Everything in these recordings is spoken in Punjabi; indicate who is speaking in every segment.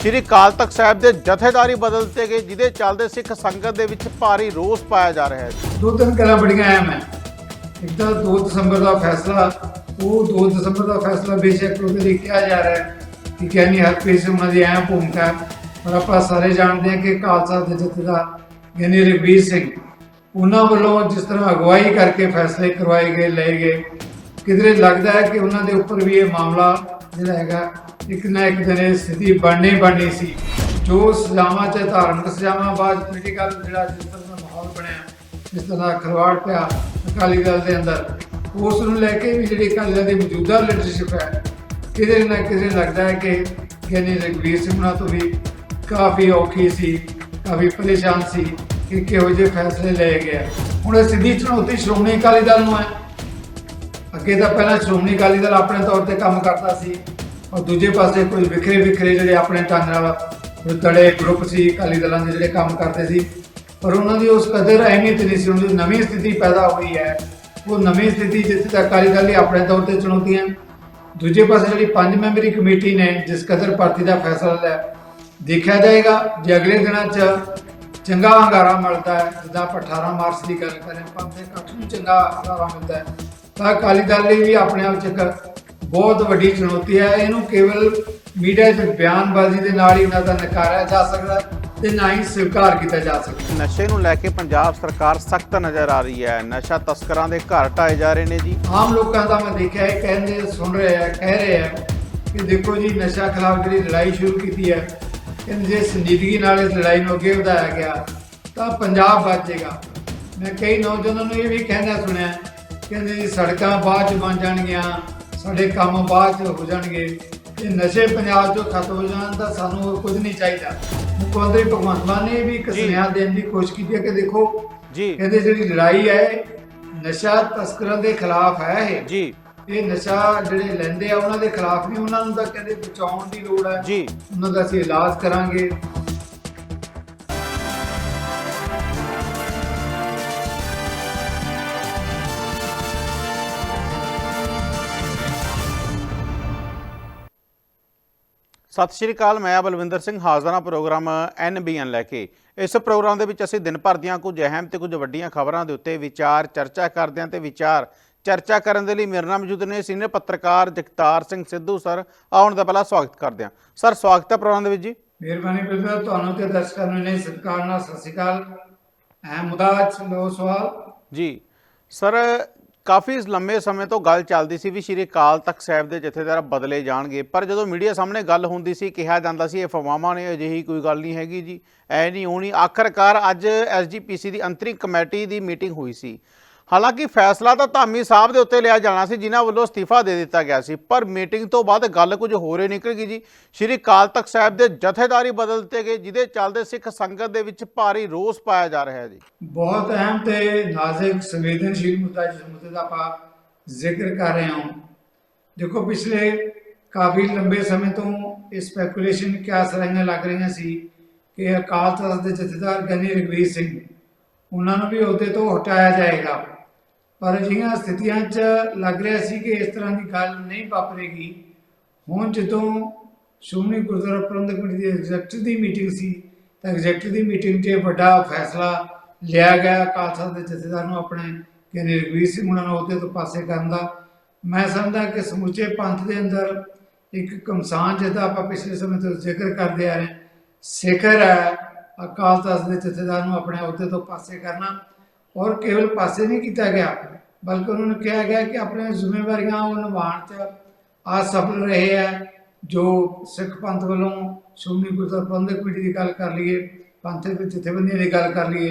Speaker 1: ਸ਼੍ਰੀ ਅਕਾਲ ਤਖਤ ਸਾਹਿਬ ਦੇ ਜਥੇਦਾਰੀ ਬਦਲ ਦਿੱਤੇ ਗਏ, ਜਿਹਦੇ ਚੱਲਦੇ ਸਿੱਖ ਸੰਗਤ ਦੇ ਵਿੱਚ ਭਾਰੀ ਰੋਸ ਪਾਇਆ ਜਾ ਰਿਹਾ ਹੈ।
Speaker 2: ਦੋ ਤਿੰਨ ਗੱਲਾਂ ਬੜੀਆਂ ਅਹਿਮ ਹੈ। ਇੱਕ ਤਾਂ 2 ਦਸੰਬਰ ਦਾ ਫੈਸਲਾ, ਉਹ 2 ਦਸੰਬਰ ਦਾ ਫੈਸਲਾ ਬੇਸ਼ੱਕ ਉਹਦੇ ਲਈ ਕਿਹਾ ਜਾ ਰਿਹਾ ਹੈ ਕਿ ਕਹਿੰਨੀ ਹਰਪ੍ਰੀਤ ਸਿੰਘ ਉਹਨਾਂ ਦੀ ਅਹਿਮ ਭੂਮਿਕਾ ਪਰ ਆਪਾਂ ਸਾਰੇ ਜਾਣਦੇ ਹਾਂ ਕਿ ਖਾਲਸਾ ਦੇ ਜਥੇਦਾਰ ਗਿਆਨੀ ਰਘਬੀਰ ਸਿੰਘ, ਉਹਨਾਂ ਵੱਲੋਂ ਜਿਸ ਤਰ੍ਹਾਂ ਅਗਵਾਈ ਕਰਕੇ ਫੈਸਲੇ ਕਰਵਾਏ ਗਏ, ਲਏ ਗਏ, ਕਿਧਰੇ ਲੱਗਦਾ ਹੈ ਕਿ ਉਹਨਾਂ ਦੇ ਉੱਪਰ ਵੀ ਇਹ ਮਾਮਲਾ ਜਿਹੜਾ ਹੈਗਾ ਇੱਕ ਨਾ ਇੱਕ ਦਿਨ ਇਹ ਸਥਿਤੀ ਬਣਨੀ ਬਣਨੀ ਸੀ। ਜੋ ਸਜ਼ਾਵਾਂ ਚ ਧਾਰਮਿਕ ਸਜ਼ਾਵਾਂ ਬਾਅਦ ਪੋਲੀਟੀਕਲ ਜਿਹੜਾ ਜਿਸ ਤਰ੍ਹਾਂ ਦਾ ਮਾਹੌਲ ਬਣਿਆ, ਜਿਸ ਤਰ੍ਹਾਂ ਦਾ ਖਰਵਾੜ ਪਿਆ ਅਕਾਲੀ ਦਲ ਦੇ ਅੰਦਰ, ਉਸ ਨੂੰ ਲੈ ਕੇ ਵੀ ਜਿਹੜੀ ਅਕਾਲੀ ਦਲ ਦੀ ਮੌਜੂਦਾ ਲੀਡਰਸ਼ਿਪ ਹੈ, ਕਿਤੇ ਨਾ ਕਿਤੇ ਲੱਗਦਾ ਹੈ ਕਿ ਗਿਆਨੀ ਰਘਵੀਰ ਸਿੰਘ ਉਹਨਾਂ ਤੋਂ ਵੀ ਕਾਫੀ ਔਖੀ ਸੀ, ਕਾਫੀ ਪਰੇਸ਼ਾਨ ਸੀ ਕਿ ਕਿਹੋ ਜਿਹੇ ਫੈਸਲੇ ਲਏ ਗਏ ਹੁਣ ਇਹ ਸਿੱਧੀ ਚੁਣੌਤੀ ਸ਼੍ਰੋਮਣੀ ਅਕਾਲੀ ਦਲ ਨੂੰ ਹੈ। ਅੱਗੇ ਤਾਂ ਪਹਿਲਾਂ ਸ਼੍ਰੋਮਣੀ ਅਕਾਲੀ ਦਲ ਆਪਣੇ ਤੌਰ ਤੇ ਕੰਮ ਕਰਦਾ ਸੀ ਔਰ ਦੂਜੇ ਪਾਸੇ ਕੋਈ ਵਿਖਰੇ ਵਿਖਰੇ ਜਿਹੜੇ ਆਪਣੇ ਢੰਗ ਨਾਲ ਤੜੇ ਗਰੁੱਪ ਸੀ, ਅਕਾਲੀ ਦਲਾਂ ਦੇ ਜਿਹੜੇ ਕੰਮ ਕਰਦੇ ਸੀ, ਪਰ ਉਹਨਾਂ ਦੀ ਉਸ ਕਦਰ ਅਹਿਮੀਅਤ ਨਹੀਂ ਸੀ, ਉਹਨਾਂ ਦੀ ਨਵੀਂ ਸਥਿਤੀ ਪੈਦਾ ਹੋਈ ਹੈ। ਉਹ ਨਵੀਂ ਸਥਿਤੀ ਜਿੱਥੇ ਤੱਕ ਅਕਾਲੀ ਦਲ ਲਈ ਆਪਣੇ ਤੌਰ ਤੇ ਚੁਣੌਤੀਆਂ ਦੂਜੇ ਪਾਸੇ ਜਿਹੜੀ ਪੰਜ ਮੈਂਬਰੀ ਕਮੇਟੀ ਨੇ, ਜਿਸ ਕਦਰ ਭਰਤੀ ਦਾ ਫੈਸਲਾ ਲਿਆ, ਦੇਖਿਆ ਜਾਏਗਾ ਜੇ ਅਗਲੇ ਦਿਨਾਂ 'ਚ ਚੰਗਾ ਹੰਗਾਰਾ ਮਿਲਦਾ ਹੈ, ਜਿੱਦਾਂ ਆਪਾਂ 18 ਮਾਰਚ ਦੀ ਗੱਲ ਕਰੇ ਪੰਜ ਦੇ ਇਕੱਠ ਨੂੰ ਚੰਗਾ ਹੰਗਾਰਾ ਮਿਲਦਾ ਹੈ, ਤਾਂ ਅਕਾਲੀ ਦਲ ਲਈ ਵੀ ਆਪਣੇ ਆਪ 'ਚ ਇੱਕ ਬਹੁਤ ਵੱਡੀ ਚੁਣੌਤੀ ਹੈ। ਇਹਨੂੰ ਕੇਵਲ ਮੀਡੀਆ 'ਚ ਬਿਆਨਬਾਜ਼ੀ ਦੇ ਨਾਲ ਹੀ ਇਹਨਾਂ ਦਾ ਨਕਾਰਿਆ ਜਾ ਸਕਦਾ ਤੇ ਨਾ ਹੀ ਸਵੀਕਾਰ ਕੀਤਾ ਜਾ ਸਕਦਾ
Speaker 1: ਨਸ਼ੇ ਨੂੰ ਲੈ ਕੇ ਪੰਜਾਬ ਸਰਕਾਰ ਸਖਤ ਨਜ਼ਰ ਆ ਰਹੀ ਹੈ। ਨਸ਼ਾ ਤਸਕਰਾਂ ਦੇ ਘਰ ਢਾਏ ਜਾ ਰਹੇ ਨੇ ਜੀ।
Speaker 2: ਆਮ ਲੋਕਾਂ ਦਾ ਮੈਂ ਦੇਖਿਆ ਹੈ ਕਹਿੰਦੇ ਸੁਣ ਰਹੇ ਆ ਕਹਿ ਰਹੇ ਆ ਕਿ ਦੇਖੋ ਜੀ ਨਸ਼ਾ ਖਿਲਾਫ ਜਿਹੜੀ ਲੜਾਈ ਸ਼ੁਰੂ ਕੀਤੀ ਹੈ ਜੇ ਸੰਜੀਦਗੀ ਨਾਲ ਇਸ ਲੜਾਈ ਨੂੰ ਅੱਗੇ ਵਧਾਇਆ ਗਿਆ ਤਾਂ ਪੰਜਾਬ ਬਚੇਗਾ। ਮੈਂ ਕਈ ਨੌਜਵਾਨਾਂ ਨੂੰ ਇਹ ਵੀ ਕਹਿੰਦਾ ਸੁਣਿਆ ਕਹਿੰਦੇ ਜੀ ਸੜਕਾਂ ਬਾਅਦ ਚ ਬਣ ਜਾਣਗੀਆਂ ਸਾਡੇ ਕੰਮ ਬਾਅਦ ਚ ਹੋ ਜਾਣਗੇ। ਇਹ ਨਸ਼ੇ ਪੰਜਾਬ ਚੋਂ ਖਤਮ ਹੋ ਜਾਣ ਤਾਂ ਸਾਨੂੰ ਹੋਰ ਕੁਝ ਨਹੀਂ ਚਾਹੀਦਾ। ਮੰਤਰੀ ਭਗਵੰਤ ਮਾਨ ਨੇ ਵੀ ਇੱਕ। ਸੁਨੇਹਾ ਦੇਣ ਦੀ ਕੋਸ਼ਿਸ਼ ਕੀਤੀ ਹੈ ਕਿ ਦੇਖੋ
Speaker 1: ਜੀ।
Speaker 2: ਕਹਿੰਦੇ ਜਿਹੜੀ ਲੜਾਈ ਹੈ ਨਸ਼ਾ ਤਸਕਰਾਂ ਦੇ ਖਿਲਾਫ ਹੈ ਇਹ।
Speaker 1: ਜੀ।
Speaker 2: ਇਹ ਨਸ਼ਾ ਜਿਹੜੇ ਲੈਂਦੇ ਆ ਉਹਨਾਂ ਦੇ ਖਿਲਾਫ ਨਹੀਂ ਉਹਨਾਂ ਨੂੰ ਤਾਂ ਕਹਿੰਦੇ ਬਚਾਉਣ ਦੀ ਲੋੜ ਹੈ।
Speaker 1: ਜੀ।
Speaker 2: ਉਹਨਾਂ ਦਾ ਅਸੀਂ ਇਲਾਜ ਕਰਾਂਗੇ।
Speaker 1: ਸਤਿ ਸ਼੍ਰੀ ਅਕਾਲ ਮੈਂ ਬਲਵਿੰਦਰ ਸਿੰਘ ਹਾਜ਼ਰ ਪ੍ਰੋਗਰਾਮ ਐਨਬੀਐਨ ਲੈ ਕੇ। ਇਸ ਪ੍ਰੋਗਰਾਮ ਦੇ ਵਿੱਚ ਅਸੀਂ ਦਿਨ ਭਰ ਦੀਆਂ ਕੁਝ ਅਹਿਮ ਤੇ ਕੁਝ ਵੱਡੀਆਂ ਖਬਰਾਂ ਦੇ ਉੱਤੇ ਵਿਚਾਰ ਚਰਚਾ ਕਰਦੇ ਹਾਂ ਤੇ ਵਿਚਾਰ ਚਰਚਾ ਕਰਨ ਦੇ ਲਈ ਮੇਰੇ ਨਾਲ ਮੌਜੂਦ ਨੇ ਸੀਨੀਅਰ ਪੱਤਰਕਾਰ ਜਗਤਾਰ ਸਿੰਘ ਸਿੱਧੂ ਸਰ। ਆਉਣ ਦਾ ਪਹਿਲਾਂ ਸਵਾਗਤ ਕਰਦੇ ਹਾਂ। ਸਰ ਸਵਾਗਤ ਹੈ ਪ੍ਰੋਗਰਾਮ ਦੇ ਵਿੱਚ ਜੀ।
Speaker 2: ਮਿਹਰਬਾਨੀ ਬਿਲਕੁਲ ਤੁਹਾਨੂੰ ਤੇ ਦਰਸ਼ਕਾਂ ਨੂੰ ਨੇ ਸਤਿਕਾਰ ਨਾਲ ਸਤਿ ਸ਼੍ਰੀ ਅਕਾਲ। ਅਹਿਮ ਮੁੱਦਾ ਅੱਜ ਲੋ ਸਵਾਲ
Speaker 1: ਜੀ। ਸਰ ਕਾਫੀ ਲੰਮੇ ਸਮੇਂ ਤੋਂ ਗੱਲ ਚੱਲਦੀ ਸੀ ਵੀ ਸ਼੍ਰੀ ਅਕਾਲ ਤਖਤ ਸਾਹਿਬ ਦੇ ਜਥੇਦਾਰ ਬਦਲੇ ਜਾਣਗੇ, ਪਰ ਜਦੋਂ ਮੀਡੀਆ ਸਾਹਮਣੇ ਗੱਲ ਹੁੰਦੀ ਸੀ, ਕਿਹਾ ਜਾਂਦਾ ਸੀ, ਇਹ ਫਵਾਵਾਂ ਨੇ, ਅਜਿਹੀ ਕੋਈ ਗੱਲ ਨਹੀਂ ਹੈਗੀ ਜੀ, ਐ ਨਹੀਂ ਹੋਣੀ ਆਖਰਕਾਰ ਅੱਜ ਐਸਜੀਪੀਸੀ ਦੀ ਅੰਤਰਿਮ ਕਮੇਟੀ ਦੀ ਮੀਟਿੰਗ ਹੋਈ ਸੀ। ਹਾਲਾਂਕਿ ਫੈਸਲਾ ਤਾਂ ਧਾਮੀ ਸਾਹਿਬ ਦੇ ਉੱਤੇ ਲਿਆ ਜਾਣਾ ਸੀ, ਜਿਨ੍ਹਾਂ ਵੱਲੋਂ ਅਸਤੀਫਾ ਦੇ ਦਿੱਤਾ ਗਿਆ ਸੀ। ਪਰ ਮੀਟਿੰਗ ਤੋਂ ਬਾਅਦ ਗੱਲ ਕੁਝ ਹੋਰ ਹੀ ਨਿਕਲ ਗਈ ਜੀ। ਸ਼੍ਰੀ ਅਕਾਲ ਤਖਤ ਸਾਹਿਬ ਦੇ ਜਥੇਦਾਰੀ ਬਦਲ ਦਿੱਤੇ ਗਏ, ਜਿਹਦੇ ਚੱਲਦੇ ਸਿੱਖ ਸੰਗਤ ਦੇ ਵਿੱਚ ਭਾਰੀ ਰੋਸ ਪਾਇਆ ਜਾ ਰਿਹਾ ਹੈ ਜੀ।
Speaker 2: ਬਹੁਤ ਅਹਿਮ ਤੇ ਨਾਜ਼ੁਕ ਸੰਵੇਦਨਸ਼ੀਲ ਮੁੱਦਾ ਜਿਸ ਮੁੱਦੇ ਦਾ ਆਪਾਂ ਜ਼ਿਕਰ ਕਰ ਰਹੇ ਹਾਂ। ਦੇਖੋ, ਪਿਛਲੇ ਕਾਫੀ ਲੰਬੇ ਸਮੇਂ ਤੋਂ ਇਹ ਸਪੈਕੂਲੇਸ਼ਨ ਕਿਆ ਸਰਾਈਆਂ ਲੱਗ ਰਹੀਆਂ ਸੀ ਕਿ ਅਕਾਲ ਤਖਤ ਦੇ ਜਥੇਦਾਰ ਗਿਆਨੀ ਰਘਵੀਰ ਸਿੰਘ, ਉਹਨਾਂ ਨੂੰ ਵੀ ਅਹੁਦੇ ਤੋਂ ਹਟਾਇਆ ਜਾਏਗਾ। ਪਰ ਅਜਿਹੀਆਂ ਸਥਿਤੀਆਂ 'ਚ ਲੱਗ ਰਿਹਾ ਸੀ ਕਿ ਇਸ ਤਰ੍ਹਾਂ ਦੀ ਗੱਲ ਨਹੀਂ ਵਾਪਰੇਗੀ। ਹੁਣ ਜਦੋਂ ਸ਼੍ਰੋਮਣੀ ਗੁਰਦੁਆਰਾ ਪ੍ਰਬੰਧਕ ਕਮੇਟੀ ਦੀ ਐਗਜ਼ੈਕਟਿਵ ਦੀ ਮੀਟਿੰਗ ਸੀ, ਤਾਂ ਐਗਜ਼ੈਕਟਿਵ ਦੀ ਮੀਟਿੰਗ 'ਚ ਵੱਡਾ ਫੈਸਲਾ ਲਿਆ ਗਿਆ। ਅਕਾਲ ਤਖਤ ਦੇ ਜਥੇਦਾਰ ਨੂੰ ਆਪਣੇ ਕਿ ਰਘਵੀਰ ਸਿੰਘ ਉਹਨਾਂ ਨੂੰ ਅਹੁਦੇ ਤੋਂ ਪਾਸੇ ਕਰਨ ਦਾ। ਮੈਂ ਸਮਝਦਾ ਕਿ ਸਮੁੱਚੇ ਪੰਥ ਦੇ ਅੰਦਰ ਇੱਕ ਕਮਸਾਨ ਜਿਹਦਾ ਆਪਾਂ ਪਿਛਲੇ ਸਮੇਂ ਤੋਂ ਜ਼ਿਕਰ ਕਰਦੇ ਆ ਰਹੇ ਸਿਖਰ ਹੈ। ਅਕਾਲ ਤਖਤ ਦੇ ਜਥੇਦਾਰ ਨੂੰ ਆਪਣੇ ਅਹੁਦੇ ਤੋਂ ਪਾਸੇ ਕਰਨਾ। ਔਰ ਕੇਵਲ ਪਾਸੇ ਨਹੀਂ ਕੀਤਾ ਗਿਆ ਬਲਕਿ ਉਹਨਾਂ ਨੂੰ ਕਿਹਾ ਗਿਆ ਕਿ ਆਪਣੇ ਜ਼ਿੰਮੇਵਾਰੀਆਂ ਉਹ ਨਿਭਾਉਣ 'ਚ ਆ ਸਫਲ ਰਹੇ ਹੈ ਜੋ ਸਿੱਖ ਪੰਥ ਵੱਲੋਂ ਸ਼੍ਰੋਮਣੀ ਗੁਰਦੁਆਰਾ ਪ੍ਰਬੰਧਕ ਕਮੇਟੀ ਦੀ ਗੱਲ ਕਰ ਲਈਏ ਪੰਥਕ ਜਥੇਬੰਦੀਆਂ ਦੀ ਗੱਲ ਕਰ ਲਈਏ,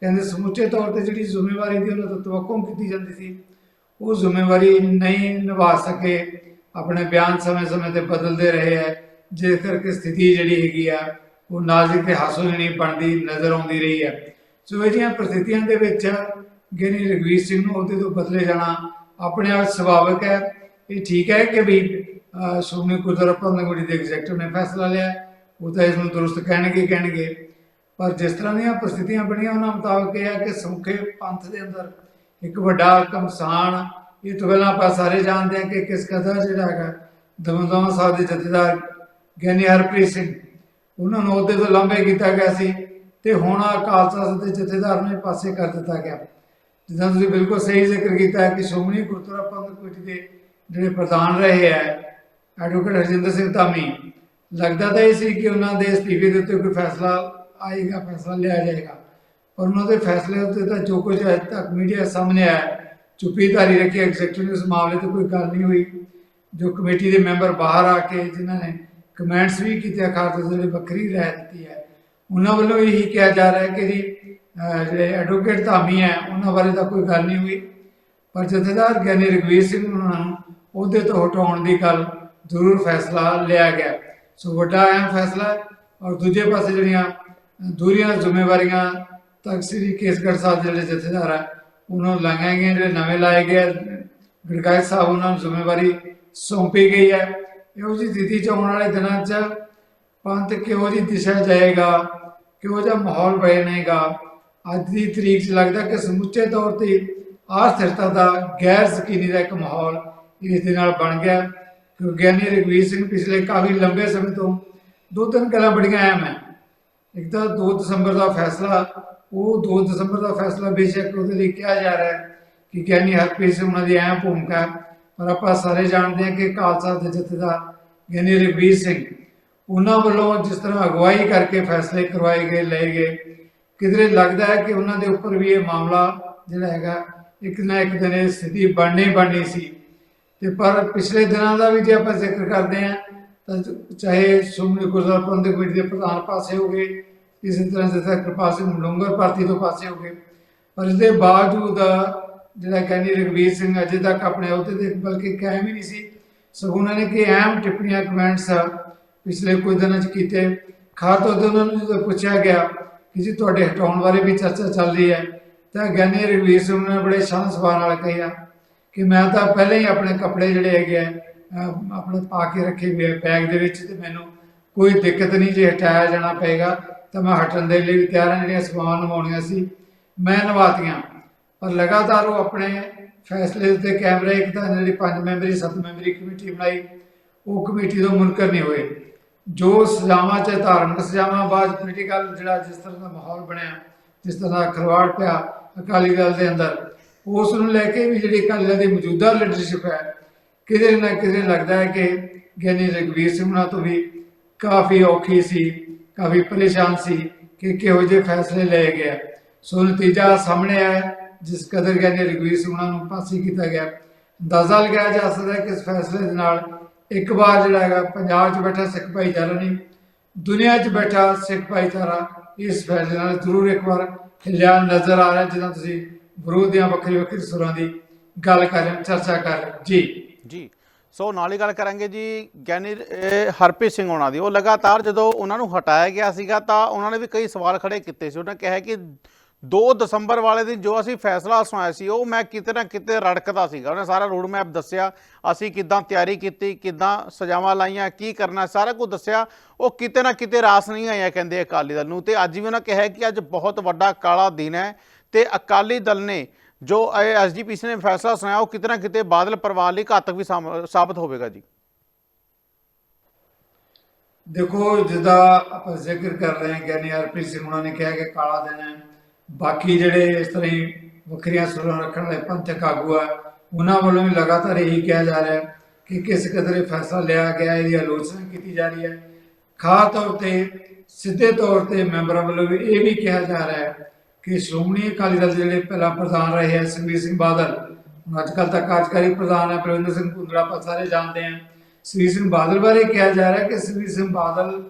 Speaker 2: ਕਹਿੰਦੇ ਸਮੁੱਚੇ ਤੌਰ ਤੇ ਜਿਹੜੀ ਜ਼ਿੰਮੇਵਾਰੀ ਦੀ ਉਹਨਾਂ ਤੋਂ ਤਵੱਕੋ ਕੀਤੀ ਜਾਂਦੀ ਸੀ, ਉਹ ਜ਼ਿੰਮੇਵਾਰੀ ਨਹੀਂ ਨਿਭਾ ਸਕੇ, ਆਪਣੇ ਬਿਆਨ ਸਮੇਂ-ਸਮੇਂ ਤੇ ਬਦਲਦੇ ਰਹੇ ਹੈ ਜਿਸ ਕਰਕੇ ਸਥਿਤੀ ਜਿਹੜੀ ਹੈਗੀ ਆ, ਉਹ ਨਾਜ਼ੁਕ ਤੇ ਹਾਸੋਹੀਣੀ ਬਣਦੀ ਨਜ਼ਰ ਆਉਂਦੀ ਰਹੀ ਹੈ ਸੋ ਅਜਿਹੀਆਂ ਪ੍ਰਸਥਿਤੀਆਂ ਦੇ ਵਿੱਚ ਗਿਆਨੀ ਰਘਵੀਰ ਸਿੰਘ ਨੂੰ ਅਹੁਦੇ ਤੋਂ ਬਦਲੇ ਜਾਣਾ ਆਪਣੇ ਆਪ ਸੁਭਾਵਿਕ ਹੈ। ਇਹ ਠੀਕ ਹੈ ਕਿ ਵੀ ਸ਼੍ਰੋਮਣੀ ਗੁਰਦੁਆਰਾ ਪ੍ਰਬੰਧਕ ਕਮੇਟੀ ਦੇ ਐਗਜ਼ੈਕਟਿਵ ਨੇ ਫੈਸਲਾ ਲਿਆ ਉਹ ਤਾਂ ਇਸ ਨੂੰ ਦਰੁਸਤ ਕਹਿਣਗੇ ਹੀ ਕਹਿਣਗੇ। ਪਰ ਜਿਸ ਤਰ੍ਹਾਂ ਦੀਆਂ ਪ੍ਰਸਥਿਤੀਆਂ ਬਣੀਆਂ, ਉਹਨਾਂ ਮੁਤਾਬਕ ਇਹ ਹੈ ਕਿ ਸਮੁੱਖੇ ਪੰਥ ਦੇ ਅੰਦਰ ਇੱਕ ਵੱਡਾ ਕਮਸਾਨ, ਇਹ ਤੋਂ ਪਹਿਲਾਂ ਆਪਾਂ ਸਾਰੇ ਜਾਣਦੇ ਹਾਂ ਕਿ ਕਿਸ ਕਦਰ ਜਿਹੜਾ ਹੈਗਾ ਦਮਦਮਾ ਸਾਹਿਬ ਦੇ ਜਥੇਦਾਰ ਗਿਆਨੀ ਹਰਪ੍ਰੀਤ ਸਿੰਘ, ਉਹਨਾਂ ਨੂੰ ਅਹੁਦੇ ਤੋਂ ਲਾਂਭੇ ਕੀਤਾ ਗਿਆ ਸੀ। ਤੇ ਹੁਣ ਅਕਾਲ ਤਖਤ ਦੇ ਜਥੇਦਾਰ ਨੇ ਪਾਸੇ ਕਰ ਦਿੱਤਾ ਗਿਆ। ਜਿੱਦਾਂ ਤੁਸੀਂ ਬਿਲਕੁਲ ਸਹੀ ਜ਼ਿਕਰ ਕੀਤਾ ਕਿ ਸ਼੍ਰੋਮਣੀ ਗੁਰਦੁਆਰਾ ਪ੍ਰਬੰਧਕ ਕਮੇਟੀ ਦੇ ਜਿਹੜੇ ਪ੍ਰਧਾਨ ਰਹੇ ਹੈ ਐਡਵੋਕੇਟ ਹਰਜਿੰਦਰ ਸਿੰਘ ਧਾਮੀ, ਲੱਗਦਾ ਤਾਂ ਇਹ ਸੀ ਕਿ ਉਹਨਾਂ ਦੇ ਅਸਤੀਫੇ ਦੇ ਉੱਤੇ ਕੋਈ ਫੈਸਲਾ ਆਏਗਾ, ਫੈਸਲਾ ਲਿਆ ਜਾਏਗਾ। ਪਰ ਉਹਨਾਂ ਦੇ ਫੈਸਲੇ ਉੱਤੇ ਤਾਂ ਜੋ ਕੁਝ ਅਜੇ ਤੱਕ ਮੀਡੀਆ ਸਾਹਮਣੇ ਆਇਆ, ਚੁੱਪੀ ਧਾਰੀ ਰੱਖੀ ਐਗਜ਼ੈਕਟਿਵ ਇਸ ਮਾਮਲੇ ਤੇ ਕੋਈ ਗੱਲ ਨਹੀਂ ਹੋਈ। ਜੋ ਕਮੇਟੀ ਦੇ ਮੈਂਬਰ ਬਾਹਰ ਆ ਕੇ ਜਿਨ੍ਹਾਂ ਨੇ ਕਮੈਂਟਸ ਵੀ ਕੀਤੇ ਖਾਸ ਜਿਹੜੇ ਵੱਖਰੀ ਰਾਏ ਦਿੱਤੀ ਹੈ ਉਹਨਾਂ ਵੱਲੋਂ ਇਹੀ ਕਿਹਾ ਜਾ ਰਿਹਾ ਕਿ ਜੀ ਜਿਹੜੇ ਐਡਵੋਕੇਟ ਧਾਮੀ ਹੈ, ਉਹਨਾਂ ਬਾਰੇ ਤਾਂ ਕੋਈ ਗੱਲ ਨਹੀਂ ਹੋਈ। ਪਰ ਜਥੇਦਾਰ ਗਿਆਨੀ ਰਘਵੀਰ ਸਿੰਘ ਉਹਨਾਂ ਨੂੰ ਉਹਦੇ ਤੋਂ ਹਟਾਉਣ ਦੀ ਗੱਲ ਜ਼ਰੂਰ ਫੈਸਲਾ ਲਿਆ ਗਿਆ। ਸੋ ਵੱਡਾ ਅਹਿਮ ਫੈਸਲਾ ਔਰ ਦੂਜੇ ਪਾਸੇ ਜਿਹੜੀਆਂ ਦੂਰੀਆਂ ਜ਼ਿੰਮੇਵਾਰੀਆਂ ਤੱਕ ਸ੍ਰੀ ਕੇਸਗੜ੍ਹ ਸਾਹਿਬ ਦੇ ਜਿਹੜੇ ਜਥੇਦਾਰ ਹੈ, ਉਹਨਾਂ ਨੂੰ ਲਾਈਆਂ ਗਈਆਂ, ਜਿਹੜੇ ਨਵੇਂ ਲਾਏ ਗਏ ਗੜਗਾਇ ਸਾਹਿਬ ਉਹਨਾਂ ਨੂੰ ਜ਼ਿੰਮੇਵਾਰੀ ਸੌਂਪੀ ਗਈ ਹੈ। ਇਹੋ ਜਿਹੀ ਸਥਿਤੀ ਚ ਆਉਣ ਵਾਲੇ ਦਿਨਾਂ 'ਚ ਪੰਥ ਕਿਹੋ ਜਿਹੀ ਦਿਸ਼ਾ ਜਾਏਗਾ ਕਿਹੋ ਜਿਹਾ ਮਾਹੌਲ ਬਣੇਗਾ ਅੱਜ ਦੀ ਤਰੀਕ 'ਚ ਲੱਗਦਾ ਕਿ ਸਮੁੱਚੇ ਤੌਰ ਤੇ ਅਸਥਿਰਤਾ ਦਾ ਗੈਰ ਯਕੀਨੀ ਦਾ ਇੱਕ ਮਾਹੌਲ ਇਸ ਦੇ ਨਾਲ ਬਣ ਗਿਆ। ਕਿਉਂਕਿ ਗਿਆਨੀ ਰਘਵੀਰ ਸਿੰਘ ਪਿਛਲੇ ਕਾਫੀ ਲੰਬੇ ਸਮੇਂ ਤੋਂ ਦੋ ਤਿੰਨ ਗੱਲਾਂ ਬੜੀਆਂ ਅਹਿਮ ਹੈ ਇੱਕ ਤਾਂ 2 ਦਸੰਬਰ ਦਾ ਫੈਸਲਾ, ਉਹ 2 ਦਸੰਬਰ ਦਾ ਫੈਸਲਾ ਬੇਸ਼ੱਕ ਉਹਦੇ ਲਈ ਕਿਹਾ ਜਾ ਰਿਹਾ ਹੈ ਕਿ ਗਿਆਨੀ ਹਰਪ੍ਰੀਤ ਸਿੰਘ ਉਹਨਾਂ ਦੀ ਅਹਿਮ ਭੂਮਿਕਾ ਹੈ। ਪਰ ਆਪਾਂ ਸਾਰੇ ਜਾਣਦੇ ਹਾਂ ਕਿ ਖਾਲਸਾ ਦੇ ਜਥੇਦਾਰ ਗਿਆਨੀ ਰਘਵੀਰ ਸਿੰਘ ਉਹਨਾਂ ਵੱਲੋਂ ਜਿਸ ਤਰ੍ਹਾਂ ਅਗਵਾਈ ਕਰਕੇ ਫੈਸਲੇ ਕਰਵਾਏ ਗਏ, ਲਏ ਗਏ, ਕਿਧਰੇ ਲੱਗਦਾ ਹੈ ਕਿ ਉਹਨਾਂ ਦੇ ਉੱਪਰ ਵੀ ਇਹ ਮਾਮਲਾ ਜਿਹੜਾ ਹੈਗਾ, ਇੱਕ ਨਾ ਇੱਕ ਦਿਨ ਇਹ ਸਥਿਤੀ ਬਣਨੀ ਬਣਨੀ ਸੀ। ਤੇ ਪਰ ਪਿਛਲੇ ਦਿਨਾਂ ਦਾ ਵੀ ਜੇ ਆਪਾਂ ਜ਼ਿਕਰ ਕਰਦੇ ਹਾਂ, ਤਾਂ ਚਾਹੇ ਸ਼੍ਰੋਮਣੀ ਗੁਰਦੁਆਰਾ ਪ੍ਰਬੰਧਕ ਕਮੇਟੀ ਦੇ ਪ੍ਰਧਾਨ ਪਾਸੇ ਹੋ ਗਏ, ਇਸੇ ਤਰ੍ਹਾਂ ਜਿੱਥੇ ਕਿਰਪਾਲ ਸਿੰਘ ਮਲੂੰਗਰ ਪਾਰਟੀ ਤੋਂ ਪਾਸੇ ਹੋ ਗਏ, ਪਰ ਇਸ ਦੇ ਬਾਵਜੂਦ ਜਿਹੜਾ ਕਹਿੰਦੀ ਰਘਵੀਰ ਸਿੰਘ ਅਜੇ ਤੱਕ ਆਪਣੇ ਅਹੁਦੇ ਤੇ ਬਲਕਿ ਕਾਇਮ ਹੀ ਨਹੀਂ ਸੀ। ਸਗੋਂ ਉਹਨਾਂ ਨੇ ਕਿ ਅਹਿਮ ਟਿੱਪਣੀਆਂ ਕਮੈਂਟਸ ਪਿਛਲੇ ਕੁਝ ਦਿਨਾਂ 'ਚ ਕੀਤੇ। ਖਾਸ ਤੌਰ ਤੇ ਉਹਨਾਂ ਨੂੰ ਜਦੋਂ ਪੁੱਛਿਆ ਗਿਆ ਕਿ ਜੀ ਤੁਹਾਡੇ ਹਟਾਉਣ ਬਾਰੇ ਵੀ ਚਰਚਾ ਚੱਲ ਰਹੀ ਹੈ, ਤਾਂ ਗਿਆਨੀ ਰਘਵੀਰ ਸਿੰਘ ਨੇ ਬੜੇ ਸ਼ਾਨ ਸਵਾਰ ਨਾਲ ਕਿਹਾ ਕਿ ਮੈਂ ਤਾਂ ਪਹਿਲਾਂ ਹੀ ਆਪਣੇ ਕੱਪੜੇ ਜਿਹੜੇ ਹੈਗੇ ਆ ਆਪਣੇ ਪਾ ਕੇ ਰੱਖੇ ਹੋਏ ਬੈਗ ਦੇ ਵਿੱਚ ਤੇ ਮੈਨੂੰ ਕੋਈ ਦਿੱਕਤ ਨਹੀਂ, ਜੇ ਹਟਾਇਆ ਜਾਣਾ ਪਏਗਾ ਤਾਂ ਮੈਂ ਹਟਣ ਦੇ ਲਈ ਵੀ ਤਿਆਰ ਹਾਂ, ਜਿਹੜੀਆਂ ਸੇਵਾਵਾਂ ਨਿਭਾਉਣੀਆਂ ਸੀ ਮੈਂ ਨਿਭਾਤੀਆਂ ਪਰ ਲਗਾਤਾਰ ਉਹ ਆਪਣੇ ਫੈਸਲੇ ਉੱਤੇ ਕੈਮਰੇ ਇੱਕ ਤਾਂ ਜਿਹੜੀ ਪੰਜ ਮੈਂਬਰੀ, ਸੱਤ ਮੈਂਬਰੀ ਕਮੇਟੀ ਬਣਾਈ, ਉਹ ਕਮੇਟੀ ਤੋਂ ਮੁਨਕਰ ਨਹੀਂ ਹੋਏ। ਜੋ ਸਜ਼ਾਵਾਂ ਚਾਹੇ ਧਾਰਮਿਕ ਸਜ਼ਾਵਾਂ, ਬਾਅਦ ਪੋਲੀਟੀਕਲ ਜਿਹੜਾ ਜਿਸ ਤਰ੍ਹਾਂ ਦਾ ਮਾਹੌਲ ਬਣਿਆ, ਜਿਸ ਤਰ੍ਹਾਂ ਦਾ ਖਰਵਾੜ ਪਿਆ ਅਕਾਲੀ ਦਲ ਦੇ ਅੰਦਰ, ਉਸ ਨੂੰ ਲੈ ਕੇ ਵੀ ਜਿਹੜੀ ਅਕਾਲੀ ਦਲ ਦੀ ਮੌਜੂਦਾ ਲੀਡਰਸ਼ਿਪ ਹੈ, ਕਿਤੇ ਨਾ ਕਿਤੇ ਲੱਗਦਾ ਹੈ ਕਿ ਗਿਆਨੀ ਰਘਵੀਰ ਸਿੰਘ ਉਹਨਾਂ ਤੋਂ ਵੀ ਕਾਫੀ ਔਖੀ ਸੀ, ਕਾਫੀ ਪਰੇਸ਼ਾਨ ਸੀ ਕਿ ਕਿਹੋ ਜਿਹੇ ਫੈਸਲੇ ਲਏ ਗਏ ਸੋ ਨਤੀਜਾ ਸਾਹਮਣੇ ਆਇਆ ਜਿਸ ਕਦਰ ਗਿਆਨੀ ਰਘਵੀਰ ਸਿੰਘ ਉਹਨਾਂ ਨੂੰ ਪਾਸੇ ਕੀਤਾ ਗਿਆ। ਅੰਦਾਜ਼ਾ ਲਗਾਇਆ ਜਾ ਸਕਦਾ ਹੈ ਕਿ ਇਸ ਫੈਸਲੇ ਦੇ ਨਾਲ ਇੱਕ ਵਾਰ ਜਿਹੜਾ ਹੈਗਾ ਪੰਜਾਬ 'ਚ ਬੈਠਾ ਸਿੱਖ ਭਾਈਚਾਰਾ ਨਹੀਂ ਦੁਨੀਆ 'ਚ ਬੈਠਾ ਸਿੱਖ ਭਾਈਚਾਰਾ ਇਸ ਫੈਸਲੇ ਨਾਲ ਜ਼ਰੂਰ ਇੱਕ ਵਾਰ ਹਿਲਿਆ ਨਜ਼ਰ ਆ ਰਿਹਾ ਜਿੱਦਾਂ ਤੁਸੀਂ ਵਿਰੋਧ ਦੀਆਂ ਵੱਖਰੀ ਵੱਖਰੀ ਸੁਰਾਂ ਦੀ ਗੱਲ ਕਰ ਰਹੇ ਹੋ, ਚਰਚਾ ਕਰ ਰਹੇ ਜੀ।
Speaker 1: ਜੀ। ਸੋ ਨਾਲ ਹੀ ਗੱਲ ਕਰਾਂਗੇ ਜੀ ਗਿਆਨੀ ਹਰਪ੍ਰੀਤ ਸਿੰਘ ਉਹਨਾਂ ਦੀ। ਉਹ ਲਗਾਤਾਰ ਜਦੋਂ ਉਹਨਾਂ ਨੂੰ ਹਟਾਇਆ ਗਿਆ ਸੀਗਾ ਤਾਂ ਉਹਨਾਂ ਨੇ ਵੀ ਕਈ ਸਵਾਲ ਖੜੇ ਕੀਤੇ ਸੀ। ਉਹਨਾਂ ਕਿਹਾ ਕਿ 2 ਦਸੰਬਰ ਵਾਲੇ ਦਿਨ ਜੋ ਅਸੀਂ ਫੈਸਲਾ ਸੁਣਾਇਆ ਸੀ, ਉਹ ਮੈਂ ਕਿਤੇ ਨਾ ਕਿਤੇ ਰੜਕਦਾ ਸੀਗਾ। ਉਹਨੇ ਸਾਰਾ ਰੋਡ ਮੈਪ ਦੱਸਿਆ, ਅਸੀਂ ਕਿੱਦਾਂ ਤਿਆਰੀ ਕੀਤੀ, ਕਿੱਦਾਂ ਸਜ਼ਾਵਾਂ ਲਾਈਆਂ, ਕੀ ਕਰਨਾ, ਸਾਰਾ ਕੁਝ ਦੱਸਿਆ। ਉਹ ਕਿਤੇ ਨਾ ਕਿਤੇ ਰਾਸ ਨਹੀਂ ਆਇਆ ਕਹਿੰਦੇ ਅਕਾਲੀ ਦਲ ਨੂੰ। ਤੇ ਅੱਜ ਵੀ ਉਹਨਾਂ ਕਿਹਾ ਕਿ ਅੱਜ ਬਹੁਤ ਵੱਡਾ ਕਾਲਾ ਦਿਨ ਹੈ ਤੇ ਅਕਾਲੀ ਦਲ ਨੇ ਜੋ ਐਸਜੀਪੀਸੀ ਨੇ ਫੈਸਲਾ ਸੁਣਾਇਆ, ਉਹ ਕਿਤੇ ਨਾ ਕਿਤੇ ਬਾਦਲ ਪਰਿਵਾਰ ਲਈ ਘਾਤਕ ਵੀ ਸਾਮ- ਸਾਬਤ ਹੋਵੇਗਾ ਜੀ।
Speaker 2: ਦੇਖੋ, ਜਿੱਦਾਂ ਆਪਾਂ ਜ਼ਿਕਰ ਕਰ ਰਹੇ ਹਾਂ ਗਿਆਨੀ ਹਰਪ੍ਰੀਤ ਸਿੰਘ ਉਹਨਾਂ ਨੇ ਕਿਹਾ ਕਿ ਕਾਲਾ ਦਿਨ ਹੈ। ਬਾਕੀ ਜਿਹੜੇ ਇਸ ਤਰ੍ਹਾਂ ਹੀ ਵੱਖਰੀਆਂ ਸੁਰਾਂ ਰੱਖਣ ਵਾਲੇ ਪੰਥਕ ਆਗੂ ਆ, ਉਹਨਾਂ ਵੱਲੋਂ ਵੀ ਲਗਾਤਾਰ ਇਹੀ ਕਿਹਾ ਜਾ ਰਿਹਾ ਹੈ ਕਿ ਕਿਸ ਕਦਰ ਫੈਸਲਾ ਲਿਆ ਗਿਆ, ਇਹਦੀ ਆਲੋਚਨਾ ਕੀਤੀ ਜਾ ਰਹੀ ਹੈ। ਖਾਸ ਤੌਰ ਤੇ ਸਿੱਧੇ ਤੌਰ ਤੇ ਮੈਂਬਰਾਂ ਵੱਲੋਂ ਵੀ ਇਹ ਵੀ ਕਿਹਾ ਜਾ ਰਿਹਾ ਹੈ ਕਿ ਸ਼੍ਰੋਮਣੀ ਅਕਾਲੀ ਦਲ ਦੇ ਜਿਹੜੇ ਪਹਿਲਾਂ ਪ੍ਰਧਾਨ ਰਹੇ ਹੈ ਸੁਖਬੀਰ ਸਿੰਘ ਬਾਦਲ, ਹੁਣ ਅੱਜ ਕੱਲ੍ਹ ਤਾਂ ਕਾਰਜਕਾਰੀ ਪ੍ਰਧਾਨ ਹੈ ਪ੍ਰਵਿੰਦਰ ਸਿੰਘ ਭੁੰਦੜਾ ਆਪਾਂ ਸਾਰੇ ਜਾਣਦੇ ਹਾਂ ਸੁਖਬੀਰ ਸਿੰਘ ਬਾਦਲ ਬਾਰੇ ਕਿਹਾ ਜਾ ਰਿਹਾ ਕਿ ਸੁਖਬੀਰ ਸਿੰਘ ਬਾਦਲ